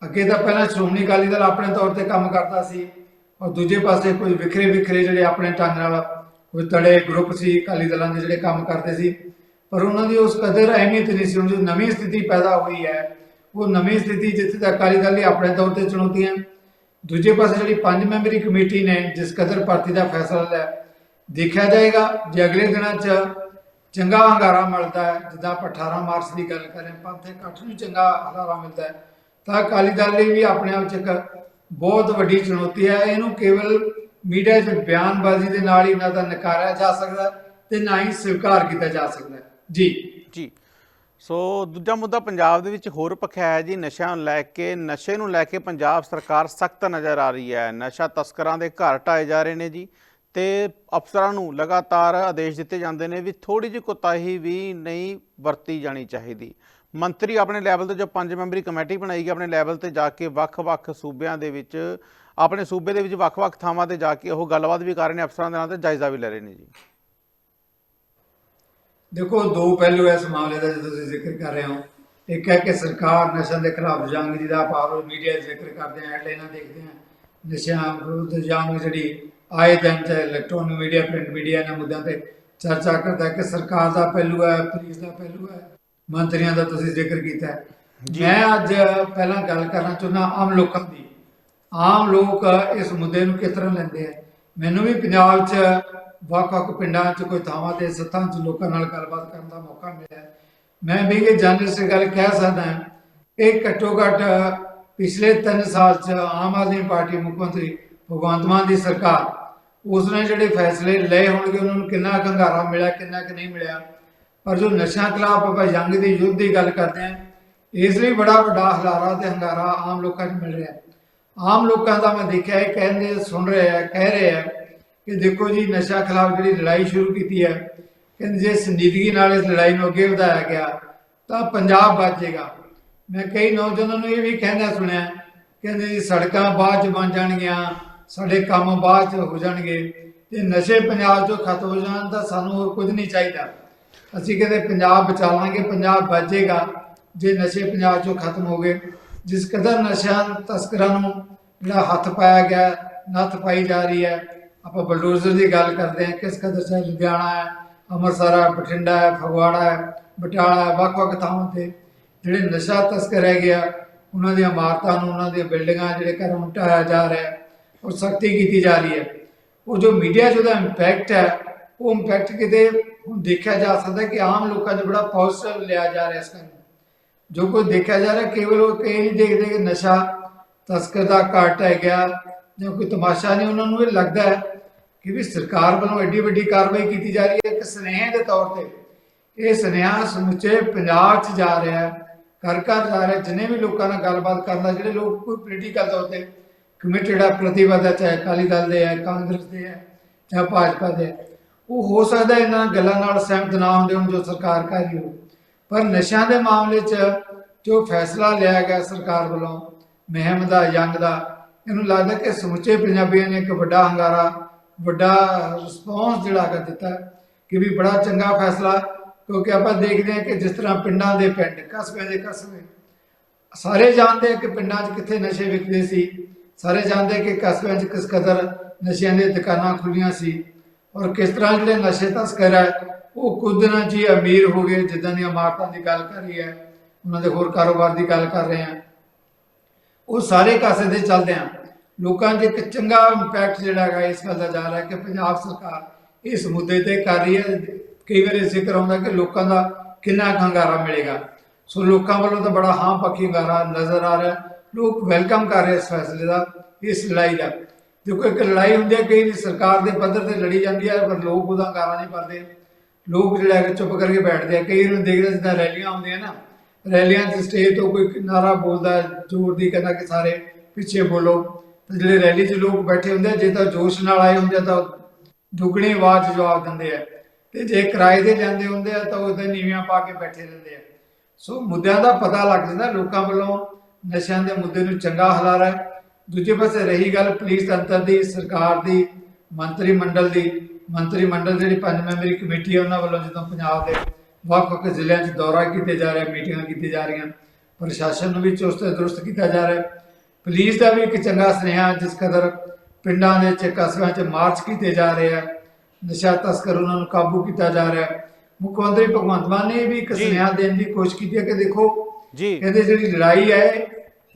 Speaker 2: ਅੱਗੇ ਤਾਂ ਪਹਿਲਾਂ ਸ਼੍ਰੋਮਣੀ ਅਕਾਲੀ ਦਲ ਆਪਣੇ ਤੌਰ ਤੇ ਕੰਮ ਕਰਦਾ ਸੀ, ਔਰ ਦੂਜੇ ਪਾਸੇ ਕੋਈ ਵਿਖਰੇ ਵਿਖਰੇ ਜਿਹੜੇ ਆਪਣੇ ਢੰਗ ਨਾਲ, ਕੋਈ ਤੜੇ ਗਰੁੱਪ ਸੀ ਅਕਾਲੀ ਦਲਾਂ ਦੇ ਜਿਹੜੇ ਕੰਮ ਕਰਦੇ ਸੀ। ਪਰ ਉਹਨਾਂ ਦੀ ਉਸ ਕਦਰ ਅਹਿਮੀਅਤ ਨਹੀਂ ਸੀ, ਹੁਣ ਜੋ ਨਵੀਂ ਸਥਿਤੀ ਪੈਦਾ ਹੋਈ ਹੈ, ਉਹ ਨਵੀਂ ਸਥਿਤੀ ਜਿੱਥੇ ਤੱਕ ਅਕਾਲੀ ਦਲ ਦੀ ਆਪਣੇ ਤੌਰ ਤੇ ਚੁਣੌਤੀਆਂ ਦੂਜੇ ਪਾਸੇ ਜਿਹੜੀ ਪੰਜ ਮੈਂਬਰੀ ਕਮੇਟੀ ਨੇ, ਜਿਸ ਕਦਰ ਭਰਤੀ ਦਾ ਫੈਸਲਾ ਲਿਆ ਦੇਖਿਆ ਜਾਏਗਾ, ਜੇ ਅਗਲੇ ਦਿਨਾਂ 'ਚ ਚੰਗਾ ਹੰਗਾਰਾ ਮਿਲਦਾ ਹੈ, ਜਿੱਦਾਂ ਆਪਾਂ 18 ਮਾਰਚ ਦੀ ਗੱਲ ਕरें ਪੰਥ ਇਕੱਠ ਨੂੰ ਚੰਗਾ ਹੰਗਾਰਾ ਮਿਲਦਾ ਹੈ, ਤਾਂ ਅਕਾਲੀ ਦਲ ਲਈ ਵੀ ਆਪਣੇ ਆਪ 'ਚ ਇੱਕ ਬਹੁਤ ਵੱਡੀ ਚੁਣੌਤੀ ਹੈ। ਇਹਨੂੰ ਕੇਵਲ ਮੀਡੀਆ 'ਚ ਬਿਆਨਬਾਜ਼ੀ ਦੇ ਨਾਲ ਹੀ ਨਾ ਤਾਂ ਨਕਾਰਿਆ ਜਾ ਸਕਦਾ ਤੇ ਨਾ ਹੀ ਸਵੀਕਾਰ ਕੀਤਾ ਜਾ ਸਕਦਾ ਜੀ।
Speaker 1: ਜੀ। ਸੋ ਦੂਜਾ ਮੁੱਦਾ ਪੰਜਾਬ ਦੇ ਵਿੱਚ ਹੋਰ ਪੱਖਿਆ ਹੈ ਜੀ, ਨਸ਼ਿਆਂ ਨੂੰ ਲੈ ਕੇ, ਨਸ਼ੇ ਨੂੰ ਲੈ ਕੇ ਪੰਜਾਬ ਸਰਕਾਰ ਸਖਤ ਨਜ਼ਰ ਆ ਰਹੀ ਹੈ। ਨਸ਼ਾ ਤਸਕਰਾਂ ਦੇ ਘਰ ਢਾਏ ਜਾ ਰਹੇ ਨੇ ਜੀ। ਤੇ ਅਫਸਰਾਂ ਨੂੰ ਲਗਾਤਾਰ ਆਦੇਸ਼ ਦਿੱਤੇ ਜਾਂਦੇ ਨੇ ਵੀ ਥੋੜੀ ਜਿਹੀ ਕੋਤਾਹੀ ਵੀ ਨਹੀਂ ਵਰਤੀ ਜਾਣੀ ਚਾਹੀਦੀ। ਮੰਤਰੀ ਆਪਣੇ ਲੈਵਲ ਤੇ ਜੋ ਪੰਜ ਮੈਂਬਰੀ ਕਮੇਟੀ ਬਣਾਈ ਗਈ, ਆਪਣੇ ਲੈਵਲ ਤੇ ਜਾ ਕੇ ਵੱਖ-ਵੱਖ ਸੂਬਿਆਂ ਦੇ ਵਿੱਚ, ਆਪਣੇ ਸੂਬੇ ਦੇ ਵਿੱਚ ਵੱਖ-ਵੱਖ ਥਾਵਾਂ ਤੇ ਜਾ ਕੇ ਉਹ ਗੱਲਬਾਤ ਵੀ ਕਰ ਰਹੇ ਨੇ, ਅਫਸਰਾਂ ਦੇ ਨਾਲ ਤੇ ਜਾਇਜ਼ਾ ਵੀ ਲੈ ਰਹੇ ਨੇ ਜੀ।
Speaker 2: ਦੇਖੋ, ਦੋ ਪਹਿਲੂ ਇਸ ਮਾਮਲੇ ਦਾ ਜਦੋਂ ਤੁਸੀਂ ਜ਼ਿਕਰ ਕਰ ਰਹੇ ਹੋ। ਇੱਕ ਹੈ ਕਿ ਸਰਕਾਰ ਨਸ਼ਿਆਂ ਦੇ ਖਿਲਾਫ ਜੰਗ ਜਿਹਦਾ ਆਪਾਂ ਮੀਡੀਆ ਜ਼ਿਕਰ ਕਰਦੇ ਹਾਂ ਹੈਡਲਾਈਨਾਂ ਦੇਖਦੇ ਹਾਂ। ਨਸ਼ਿਆਂ ਵਿਰੁੱਧ ਜੰਗ ਜਿਹੜੀ ਆਏ ਦਿਨ ਚ ਇਲੈਕਟ੍ਰੋਨਿਕ ਮੀਡੀਆ ਪ੍ਰਿੰਟ ਮੀਡੀਆ ਇਹਨਾਂ ਮੁੱਦਿਆਂ ਤੇ ਚਰਚਾ ਕਰਦਾ ਕਿ ਸਰਕਾਰ ਦਾ ਪਹਿਲੂ ਹੈ ਪੁਲਿਸ ਦਾ ਪਹਿਲੂ ਹੈ ਮੰਤਰੀਆਂ ਦਾ ਤੁਸੀਂ ਜ਼ਿਕਰ ਕੀਤਾ ਹੈ। ਮੈਂ ਅੱਜ ਪਹਿਲਾਂ ਗੱਲ ਕਰਨਾ ਚਾਹੁੰਦਾ ਆਮ ਲੋਕਾਂ ਦੀ। ਆਮ ਲੋਕ ਇਸ ਮੁੱਦੇ ਨੂੰ ਕਿਸ ਤਰ੍ਹਾਂ ਲੈਂਦੇ ਆ? ਮੈਨੂੰ ਵੀ ਪੰਜਾਬ 'ਚ ਵੱਖ-ਵੱਖ ਪਿੰਡਾਂ 'ਚ ਕੋਈ ਥਾਵਾਂ ਤੇ ਸੱਥਾਂ 'ਚ ਲੋਕਾਂ ਨਾਲ ਗੱਲਬਾਤ ਕਰਨ ਦਾ ਮੌਕਾ ਮਿਲਿਆ। ਮੈਂ ਵੀ ਇਹ ਜਰਨਲਿਸਟ ਗੱਲ ਕਹਿ ਸਕਦਾ ਇਹ ਘੱਟੋ ਘੱਟ ਪਿਛਲੇ 3 ਸਾਲ 'ਚ ਆਮ ਆਦਮੀ ਪਾਰਟੀ ਮੁੱਖ ਮੰਤਰੀ ਭਗਵੰਤ ਮਾਨ ਦੀ ਸਰਕਾਰ ਉਸ ਨੇ ਜਿਹੜੇ ਫੈਸਲੇ ਲਏ ਹੋਣਗੇ, ਉਹਨਾਂ ਨੂੰ ਕਿੰਨਾ ਕੁ ਹੰਗਾਰਾ ਮਿਲਿਆ, ਕਿੰਨਾ ਕੁ ਨਹੀਂ ਮਿਲਿਆ। ਪਰ ਜੋ ਨਸ਼ਿਆਂ ਖਿਲਾਫ ਆਪਾਂ ਜੰਗ ਦੀ ਯੁੱਧ ਦੀ ਗੱਲ ਕਰਦੇ ਹਾਂ, ਇਸ ਲਈ ਬੜਾ ਵੱਡਾ ਹਲਾਰਾ ਤੇ ਹੰਗਾਰਾ ਆਮ ਲੋਕਾਂ 'ਚ ਮਿਲ ਰਿਹਾ। ਆਮ ਲੋਕਾਂ ਦਾ ਮੈਂ ਦੇਖਿਆ, ਇਹ ਕਹਿੰਦੇ ਸੁਣ ਰਹੇ ਆ ਕਹਿ ਰਹੇ ਆ ਕਿ ਦੇਖੋ ਜੀ ਨਸ਼ਾ ਖਿਲਾਫ ਜਿਹੜੀ ਲੜਾਈ ਸ਼ੁਰੂ ਕੀਤੀ ਹੈ, ਕਹਿੰਦੇ ਜੇ ਸੰਜੀਦਗੀ ਨਾਲ ਇਸ ਲੜਾਈ ਨੂੰ ਅੱਗੇ ਵਧਾਇਆ ਗਿਆ, ਤਾਂ ਪੰਜਾਬ ਬਚ ਜਾਏਗਾ ਮੈਂ ਕਈ ਨੌਜਵਾਨਾਂ ਨੂੰ ਇਹ ਵੀ ਕਹਿੰਦਾ ਸੁਣਿਆ, ਕਹਿੰਦੇ ਜੀ ਸੜਕਾਂ ਬਾਅਦ ਚ ਬਣ ਜਾਣਗੀਆਂ ਸਾਡੇ ਕੰਮ ਬਾਅਦ ਚ ਹੋ ਜਾਣਗੇ ਤੇ ਨਸ਼ੇ ਪੰਜਾਬ ਚੋਂ ਖਤਮ ਹੋ ਜਾਣ ਤਾਂ ਸਾਨੂੰ ਹੋਰ ਕੁਝ ਨਹੀਂ ਚਾਹੀਦਾ। ਅਸੀਂ ਕਹਿੰਦੇ ਪੰਜਾਬ ਬਚਾ ਲਾਂਗੇ ਪੰਜਾਬ ਬਚੇਗਾ ਜੇ ਨਸ਼ੇ ਪੰਜਾਬ ਚੋਂ ਖਤਮ ਹੋ ਗਏ। ਜਿਸ ਕਦਰ ਨਸ਼ਿਆਂ, ਤਸਕਰਾਂ ਨੂੰ ਜਿਹੜਾ ਹੱਥ ਪਾਇਆ ਗਿਆ ਨੱਥ ਪਾਈ ਜਾ ਰਹੀ ਹੈ। ਆਪਾਂ ਬਲਡੋਜ਼ਰ ਦੀ ਗੱਲ ਕਰਦੇ ਹਾਂ, ਕਿਸ ਕਦਰ ਚਾਹੇ ਲੁਧਿਆਣਾ ਹੈ, ਅੰਮ੍ਰਿਤਸਰ ਹੈ, ਬਠਿੰਡਾ ਹੈ, ਫਗਵਾੜਾ ਹੈ ਬਟਾਲਾ ਹੈ, ਵੱਖ-ਵੱਖ ਥਾਵਾਂ ਤੇ ਜਿਹੜੇ ਨਸ਼ਾ ਤਸਕਰ ਰਹਿ ਗਿਆ ਉਹਨਾਂ ਦੀਆਂ ਇਮਾਰਤਾਂ ਨੂੰ, ਉਹਨਾਂ ਦੀਆਂ ਬਿਲਡਿੰਗਾਂ, ਜਿਹੜੇ ਘਰ ਨੂੰ ਢਾਇਆ ਜਾ ਰਿਹਾ ਹੈ ਔਰ ਸਖਤੀ ਕੀਤੀ ਜਾ ਰਹੀ ਹੈ। ਉਹ ਜੋ ਮੀਡੀਆ 'ਚ ਉਹਦਾ ਇੰਪੈਕਟ ਹੈ, ਉਹ ਇੰਪੈਕਟ ਕਿਤੇ ਹੁਣ ਦੇਖਿਆ ਜਾ ਸਕਦਾ ਕਿ ਆਮ ਲੋਕਾਂ 'ਚ ਬੜਾ ਪੋਜ਼ਿਟਿਵ ਲਿਆ ਜਾ ਰਿਹਾ ਇਸ ਕਰਕੇ ਜੋ ਕੋਈ ਦੇਖਿਆ ਜਾ ਰਿਹਾ, ਕੇਵਲ ਉਹ ਕਈ ਨਹੀਂ ਦੇਖਦੇ ਕਿ ਨਸ਼ਾ ਤਸਕਰ ਦਾ ਘਾਟ ਹੈ ਗਿਆ ਜਾਂ ਕੋਈ ਤਮਾਸ਼ਾ ਨਹੀਂ, ਉਹਨਾਂ ਨੂੰ ਇਹ ਲੱਗਦਾ ਹੈ ਕਿ ਵੀ ਸਰਕਾਰ ਵੱਲੋਂ ਐਡੀ ਵੱਡੀ ਕਾਰਵਾਈ ਕੀਤੀ ਜਾ ਰਹੀ ਹੈ ਇੱਕ ਸੁਨੇਹੇ ਦੇ ਤੌਰ ਤੇ ਇਹ ਸੁਨੇਹਾ ਸਮੁੱਚੇ ਪੰਜਾਬ 'ਚ ਜਾ ਰਿਹਾ ਹੈ ਘਰ ਘਰ ਜਾ ਰਿਹਾ ਜਿੰਨੇ ਵੀ ਲੋਕਾਂ ਨਾਲ ਗੱਲਬਾਤ ਕਰਦਾ ਜਿਹੜੇ ਲੋਕ ਕੋਈ ਪੋਲੀਟੀਕਲ ਤੌਰ ਤੇ ਕਮਿਟਡ ਹੈ ਪ੍ਰਤੀਬੱਧ ਹੈ ਚਾਹੇ ਅਕਾਲੀ ਦਲ ਦੇ ਹੈ ਕਾਂਗਰਸ ਦੇ ਹੈ ਜਾਂ ਭਾਜਪਾ ਦੇ ਹੈ, ਉਹ ਹੋ ਸਕਦਾ ਇਹਨਾਂ ਗੱਲਾਂ ਨਾਲ ਸਹਿਮਤ ਨਾ ਹੁੰਦੇ ਹੋਣ ਜੋ ਸਰਕਾਰ ਕਰ ਰਹੀ ਹੋ ਪਰ ਨਸ਼ਿਆਂ ਦੇ ਮਾਮਲੇ 'ਚ ਜੋ ਫੈਸਲਾ ਲਿਆ ਗਿਆ ਸਰਕਾਰ ਵੱਲੋਂ ਮਹਿਮ ਦਾ ਯੰਗ ਦਾ ਇਹਨੂੰ ਲੱਗਦਾ ਕਿ ਸਮੁੱਚੇ ਪੰਜਾਬੀਆਂ ਨੇ ਇੱਕ ਵੱਡਾ ਹੰਗਾਰਾ ਵੱਡਾ ਰਿਸਪੌਂਸ ਜਿਹੜਾ ਹੈਗਾ ਦਿੱਤਾ ਕਿ ਵੀ ਬੜਾ ਚੰਗਾ ਫੈਸਲਾ ਕਿਉਂਕਿ ਆਪਾਂ ਦੇਖਦੇ ਹਾਂ ਕਿ ਜਿਸ ਤਰ੍ਹਾਂ ਪਿੰਡਾਂ ਦੇ ਪਿੰਡ ਕਸਬੇ ਦੇ ਕਸਬੇ ਸਾਰੇ ਜਾਣਦੇ ਆ ਕਿ ਪਿੰਡਾਂ 'ਚ ਕਿੱਥੇ ਨਸ਼ੇ ਵਿਕਦੇ ਸੀ। ਸਾਰੇ ਜਾਣਦੇ ਕਿ ਕਸਬਿਆਂ 'ਚ ਕਿਸ ਕਦਰ ਨਸ਼ਿਆਂ ਦੀਆਂ ਦੁਕਾਨਾਂ ਖੁੱਲੀਆਂ ਸੀ ਔਰ ਕਿਸ ਤਰ੍ਹਾਂ ਜਿਹੜੇ ਨਸ਼ੇ ਤਸਕਰ ਹੈ, ਉਹ ਕੁਝ ਦਿਨਾਂ 'ਚ ਹੀ ਅਮੀਰ ਹੋ ਗਏ, ਜਿੱਦਾਂ ਦੀਆਂ ਇਮਾਰਤਾਂ ਦੀ ਗੱਲ ਕਰ ਰਹੀ ਹੈ, ਉਹਨਾਂ ਦੇ ਹੋਰ ਕਾਰੋਬਾਰ ਦੀ ਗੱਲ ਕਰ ਰਹੇ ਹਾਂ। ਉਹ ਸਾਰੇ ਕਾਸੇ ਦੇ ਚੱਲਦੇ ਆ ਲੋਕਾਂ 'ਚ ਇੱਕ ਚੰਗਾ ਇੰਪੈਕਟ ਜਿਹੜਾ ਹੈਗਾ, ਇਸ ਗੱਲ ਦਾ ਜਾ ਰਿਹਾ ਕਿ ਪੰਜਾਬ ਸਰਕਾਰ ਇਸ ਮੁੱਦੇ ਤੇ ਕਰ ਰਹੀ ਹੈ। ਕਈ ਵਾਰੀ ਜ਼ਿਕਰ ਆਉਂਦਾ ਕਿ ਲੋਕਾਂ ਦਾ ਕਿੰਨਾ ਕੁ ਹੰਗਾਰਾ ਮਿਲੇਗਾ। ਸੋ ਲੋਕਾਂ ਵੱਲੋਂ ਤਾਂ ਬੜਾ ਹਾਂ ਪੱਖੀ ਹੰਗਾਰਾ ਨਜ਼ਰ ਆ ਰਿਹਾ। ਲੋਕ ਵੈਲਕਮ ਕਰ ਰਹੇ ਇਸ ਫੈਸਲੇ ਦਾ, ਇਸ ਲੜਾਈ ਦਾ। ਦੇਖੋ, ਇੱਕ ਲੜਾਈ ਹੁੰਦੀ ਹੈ, ਕਈ ਵਾਰੀ ਸਰਕਾਰ ਦੇ ਪੱਧਰ ਤੇ ਲੜੀ ਜਾਂਦੀ ਹੈ, ਪਰ ਲੋਕ ਉਹਦਾ ਹੰਗਾਰਾ ਨਹੀਂ ਭਰਦੇ ਲੋਕ ਜਿਹੜਾ ਹੈ ਚੁੱਪ ਕਰਕੇ ਬੈਠਦੇ ਆ। ਕਈ ਨੂੰ ਦੇਖਦੇ ਜਿੱਦਾਂ ਰੈਲੀਆਂ ਹੁੰਦੀਆਂ ਨਾ, ਰੈਲੀਆਂ 'ਚ ਸਟੇਜ ਤੋਂ ਕੋਈ ਨਾਰਾ ਬੋਲਦਾ ਜ਼ੋਰ ਦੀ ਕਹਿੰਦਾ ਕਿ ਸਾਰੇ ਪਿੱਛੇ ਬੋਲੋ। ਤੇ ਜਿਹੜੇ ਰੈਲੀ 'ਚ ਲੋਕ ਬੈਠੇ ਹੁੰਦੇ ਆ, ਜੇ ਤਾਂ ਜੋਸ਼ ਨਾਲ ਆਏ ਹੁੰਦੇ ਆ, ਤਾਂ ਦੁੱਗਣੀ ਆਵਾਜ਼ ਜਵਾਬ ਦਿੰਦੇ ਆ। ਤੇ ਜੇ ਕਿਰਾਏ ਤੇ ਜਾਂਦੇ ਹੁੰਦੇ ਆ, ਤਾਂ ਉਹਦੇ ਨੀਵੀਆਂ ਪਾ ਕੇ ਬੈਠੇ ਰਹਿੰਦੇ ਆ। ਸੋ ਮੁੱਦਿਆਂ ਦਾ ਪਤਾ ਲੱਗ ਜਾਂਦਾ, ਲੋਕਾਂ ਵੱਲੋਂ ਨਸ਼ਿਆਂ ਦੇ ਮੁੱਦੇ ਨੂੰ ਚੰਗਾ ਹਲਾਰਾ ਹੈ। ਦੂਜੇ ਪਾਸੇ ਰਹੀ ਗੱਲ ਪੁਲਿਸ ਤੰਤਰ ਦੀ ਸਰਕਾਰ ਦੀ ਮੰਤਰੀ ਮੰਡਲ ਦੀ। ਮੰਤਰੀ ਮੰਡਲ ਜਿਹੜੀ ਪੰਜ ਮੈਂਬਰੀ ਕਮੇਟੀ ਹੈ ਉਹਨਾਂ ਵੱਲੋਂ ਜਦੋਂ ਪੰਜਾਬ ਦੇ ਵੱਖ-ਵੱਖ ਜ਼ਿਲ੍ਹਿਆਂ 'ਚ ਦੌਰਾ ਕੀਤੇ ਜਾ ਰਿਹਾ ਮੀਟਿੰਗਾਂ ਕੀਤੀਆਂ ਜਾ ਰਹੀਆਂ ਪ੍ਰਸ਼ਾਸਨ ਨੂੰ ਵੀ ਚੁਸਤ ਦਰੁਸਤ ਕੀਤਾ ਜਾ ਰਿਹਾ ਪੁਲਿਸ ਦਾ ਵੀ ਇੱਕ ਚੰਗਾ ਸੁਨੇਹਾ ਜਿਸ ਕਦਰ ਪਿੰਡਾਂ ਦੇ ਚ ਕਸਬਿਆਂ 'ਚ ਮਾਰਚ ਕੀਤੇ ਜਾ ਰਹੇ ਆ। ਨਸ਼ਾ ਤਸਕਰ ਉਹਨਾਂ ਨੂੰ ਕਾਬੂ ਕੀਤਾ ਜਾ ਰਿਹਾ। ਮੁੱਖ ਮੰਤਰੀ ਭਗਵੰਤ ਮਾਨ ਨੇ ਵੀ ਇੱਕ। ਸੁਨੇਹਾ ਦੇਣ ਦੀ ਕੋਸ਼ਿਸ਼ ਕੀਤੀ ਹੈ ਕਿ ਦੇਖੋ
Speaker 1: ਜੀ।
Speaker 2: ਕਹਿੰਦੇ ਜਿਹੜੀ ਲੜਾਈ ਹੈ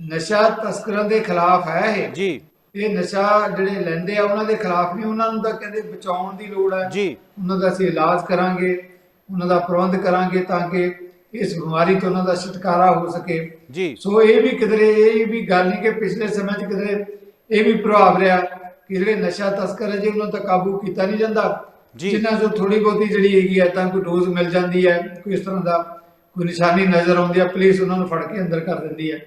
Speaker 2: ਨਸ਼ਾ ਤਸਕਰਾਂ ਦੇ ਖਿਲਾਫ ਹੈ ਇਹ।
Speaker 1: ਜੀ।
Speaker 2: ਇਹ ਨਸ਼ਾ ਜਿਹੜੇ ਲੈਂਦੇ ਆ ਉਹਨਾਂ ਦੇ ਖਿਲਾਫ ਨਹੀਂ ਉਹਨਾਂ ਨੂੰ ਤਾਂ ਕਹਿੰਦੇ ਬਚਾਉਣ ਦੀ ਲੋੜ ਹੈ।
Speaker 1: ਜੀ।
Speaker 2: ਉਹਨਾਂ ਦਾ ਅਸੀਂ ਇਲਾਜ ਕਰਾਂਗੇ ਉਹਨਾਂ ਦਾ ਪ੍ਰਬੰਧ ਕਰਾਂਗੇ ਤਾਂ ਕਿ ਇਸ ਬਿਮਾਰੀ ਤੋਂ ਉਹਨਾਂ ਦਾ ਛੁਟਕਾਰਾ ਹੋ ਸਕੇ।
Speaker 1: ਜੀ।
Speaker 2: ਸੋ ਇਹ ਵੀ ਕਿਧਰੇ ਇਹ ਵੀ ਗੱਲ ਨਹੀਂ ਕਿ ਪਿਛਲੇ ਸਮੇਂ 'ਚ ਕਿਧਰੇ ਇਹ ਵੀ ਪ੍ਰਭਾਵ ਰਿਹਾ ਕਿ ਜਿਹੜੇ ਨਸ਼ਾ ਤਸਕਰ ਹੈ ਜੀ ਉਹਨਾਂ ਦਾ ਕਾਬੂ ਕੀਤਾ ਨਹੀਂ ਜਾਂਦਾ।
Speaker 1: ਜੀ।
Speaker 2: ਜਿਨ੍ਹਾਂ ਤੋਂ ਥੋੜੀ ਬਹੁਤੀ ਜਿਹੜੀ ਹੈਗੀ ਹੈ ਤਾਂ ਕੋਈ ਡੋਜ਼ ਮਿਲ ਜਾਂਦੀ ਹੈ ਕੋਈ ਇਸ ਤਰ੍ਹਾਂ ਦਾ ਕੋਈ ਨਿਸ਼ਾਨੀ ਨਜ਼ਰ ਆਉਂਦੀ ਹੈ ਪੁਲਿਸ ਉਹਨਾਂ ਨੂੰ ਫੜ ਕੇ ਅੰਦਰ ਕਰ ਦਿੰਦੀ ਹੈ।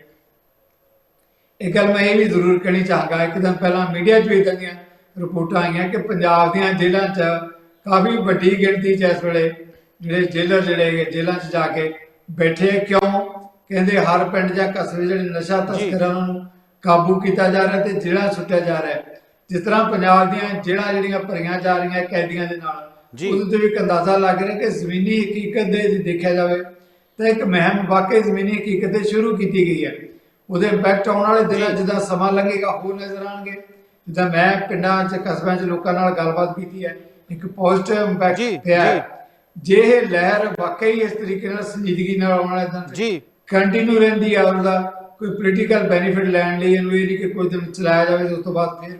Speaker 2: ਇਹ ਗੱਲ ਮੈਂ ਇਹ ਵੀ ਜ਼ਰੂਰ ਕਹਿਣੀ ਚਾਹਾਂਗਾ ਇੱਕ ਦਿਨ ਪਹਿਲਾਂ ਮੀਡੀਆ 'ਚ ਵੀ ਇਦਾਂ ਦੀਆਂ ਰਿਪੋਰਟਾਂ ਆਈਆਂ ਕਿ ਪੰਜਾਬ ਦੀਆਂ ਜੇਲ੍ਹਾਂ 'ਚ ਕਾਫੀ ਵੱਡੀ ਗਿਣਤੀ 'ਚ ਇਸ ਵੇਲੇ ਜਿਹੜੇ ਜੇਲਰ ਜਿਹੜੇ ਜੇਲ੍ਹਾਂ 'ਚ ਜਾ ਕੇ ਬੈਠੇ। ਕਿਉਂ ਕਹਿੰਦੇ ਹਰ ਪਿੰਡ ਜਾਂ ਕਸਬੇ ਜਿਹੜੇ ਨਸ਼ਾ ਤਸਕਰਾਂ ਨੂੰ ਕਾਬੂ ਕੀਤਾ ਜਾ ਰਿਹਾ ਤੇ ਜਿਹੜਾ ਸੁੱਟਿਆ ਜਾ ਰਿਹਾ। ਜਿਸ ਤਰ੍ਹਾਂ ਪੰਜਾਬ ਦੀਆਂ ਜਿਹੜਾ ਜਿਹੜੀਆਂ ਭਰੀਆਂ ਜਾ ਰਹੀਆਂ ਕੈਦੀਆਂ ਦੇ ਨਾਲ। ਉਹਦੇ ਤੋਂ ਵੀ ਇੱਕ ਅੰਦਾਜ਼ਾ ਲੱਗ ਰਿਹਾ ਕਿ ਜ਼ਮੀਨੀ ਹਕੀਕਤ ਦੇ ਦੇਖਿਆ ਜਾਵੇ ਤਾਂ ਇੱਕ ਮਹਿਮ ਵਾਕਈ ਜ਼ਮੀਨੀ ਹਕੀਕਤ ਦੇ ਸ਼ੁਰੂ ਕੀਤੀ ਗਈ ਹੈ ਉਹਦੇ ਇੰਪੈਕਟ ਆਉਣ ਵਾਲੇ ਦਿਨਾਂ ਜਿੱਦਾਂ ਸਮਾਂ ਲੰਘੇਗਾ ਹੋਰ ਨਜ਼ਰ ਆਣਗੇ ਜਿੱਦਾਂ ਮੈਂ ਪਿੰਡਾਂ 'ਚ ਕਸਬਿਆਂ 'ਚ ਲੋਕਾਂ ਨਾਲ ਗੱਲਬਾਤ ਕੀਤੀ ਹੈ ਇੱਕ ਪੋਜ਼ਿਟਿਵ ਇੰਪੈਕਟ ਪਿਆ ਹੈ। ਜੇ। ਇਹ ਲਹਿਰ ਵਾਕਈ ਇਸ ਤਰੀਕੇ ਨਾਲ ਸੰਜੀਦਗੀ ਨਾਲ ਆਉਣ ਵਾਲੇ ਦਿਨਾਂ
Speaker 1: ਜੀ।
Speaker 2: ਕੰਟੀਨਿਊ ਰਹਿੰਦੀ ਹੈ ਉਹਦਾ ਕੋਈ ਪੋਲੀਟੀਕਲ ਬੈਨੀਫਿਟ ਲੈਣ ਲਈ ਇਹਨੂੰ ਇਹ ਨਹੀਂ ਕਿ ਕੋਈ ਦਿਨ ਚਲਾਇਆ ਜਾਵੇ ਉਸ ਤੋਂ ਬਾਅਦ ਫਿਰ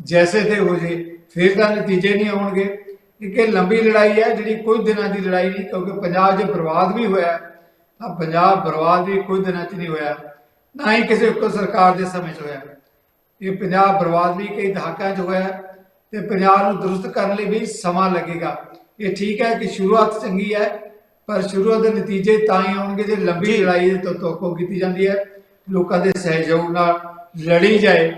Speaker 2: ਜੈਸੇ ਤੇ ਹੋ ਜੇ ਫਿਰ ਤਾਂ ਨਤੀਜੇ ਨਹੀਂ ਆਉਣਗੇ। ਇੱਕ ਇਹ ਲੰਬੀ ਲੜਾਈ ਹੈ ਜਿਹੜੀ ਕੋਈ ਦਿਨਾਂ ਦੀ ਲੜਾਈ ਨਹੀਂ ਕਿਉਂਕਿ ਪੰਜਾਬ ਜੇ ਬਰਬਾਦ ਵੀ ਹੋਇਆ ਤਾਂ ਪੰਜਾਬ ਬਰਬਾਦ ਵੀ ਕੋਈ ਦਿਨਾਂ 'ਚ ਨਹੀਂ ਹੋਇਆ। ਨਾ ਹੀ ਕਿਸੇ ਇੱਕੋ ਸਰਕਾਰ ਦੇ ਸਮੇਂ 'ਚ ਹੋਇਆ। ਇਹ ਪੰਜਾਬ ਬਰਬਾਦ ਵੀ ਕਈ ਦਹਾਕਿਆਂ 'ਚ ਹੋਇਆ ਤੇ ਪੰਜਾਬ ਨੂੰ ਦਰੁਸਤ ਕਰਨ ਲਈ ਵੀ ਸਮਾਂ ਲੱਗੇਗਾ। ਇਹ ਠੀਕ ਹੈ ਕਿ ਸ਼ੁਰੂਆਤ ਚੰਗੀ ਹੈ ਪਰ ਸ਼ੁਰੂਆਤ ਦੇ ਨਤੀਜੇ ਤਾਂ ਹੀ ਆਉਣਗੇ ਜੇ ਲੰਬੀ। ਲੜਾਈ ਤੋਂ ਤੋਕੋ ਕੀਤੀ ਜਾਂਦੀ ਹੈ। ਲੋਕਾਂ ਦੇ ਸਹਿਯੋਗ ਨਾਲ ਲੜੀ ਜਾਏ।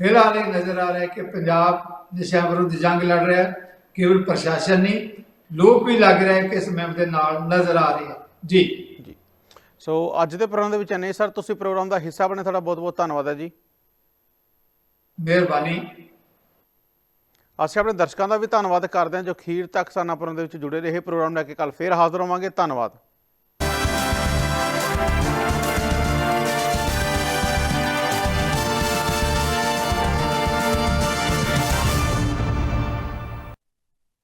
Speaker 2: ਫਿਲਹਾਲ ਇਹ ਨਜ਼ਰ ਆ ਰਿਹਾ ਕਿ ਪੰਜਾਬ ਨਸ਼ਾ ਵਿਰੁੱਧ ਜੰਗ ਲੜ ਰਿਹਾ ਹੈ ਕੇਵਲ ਪ੍ਰਸ਼ਾਸਨ ਨਹੀਂ ਲੋਕ ਵੀ ਲੱਗ ਰਿਹਾ ਹੈ ਕਿ ਇਸ ਮੁਹਿੰਮ ਦੇ ਨਾਲ ਨਜ਼ਰ ਆ ਰਹੇ
Speaker 1: ਜੀ। ਸੋ ਅੱਜ ਦੇ ਪ੍ਰੋਗਰਾਮ ਦੇ ਵਿੱਚ ਨਹੀਂ ਸਰ। ਤੁਸੀਂ ਪ੍ਰੋਗਰਾਮ ਦਾ ਹਿੱਸਾ ਬਣੇ ਤੁਹਾਡਾ ਬਹੁਤ ਬਹੁਤ ਧੰਨਵਾਦ ਹੈ ਜੀ।
Speaker 2: ਮਿਹਰਬਾਨੀ।
Speaker 1: ਅਸੀਂ ਆਪਣੇ ਦਰਸ਼ਕਾਂ ਦਾ ਵੀ ਧੰਨਵਾਦ ਕਰਦੇ ਹਾਂ ਜੋ ਅਖੀਰ ਤੱਕ ਸਾਨਾ ਪ੍ਰੋਗਰਾਮ ਦੇ ਵਿੱਚ ਜੁੜੇ ਰਹੇ। ਪ੍ਰੋਗਰਾਮ ਲੈ ਕੇ ਕੱਲ ਫੇਰ ਹਾਜ਼ਰ ਹੋਵਾਂਗੇ। ਧੰਨਵਾਦ।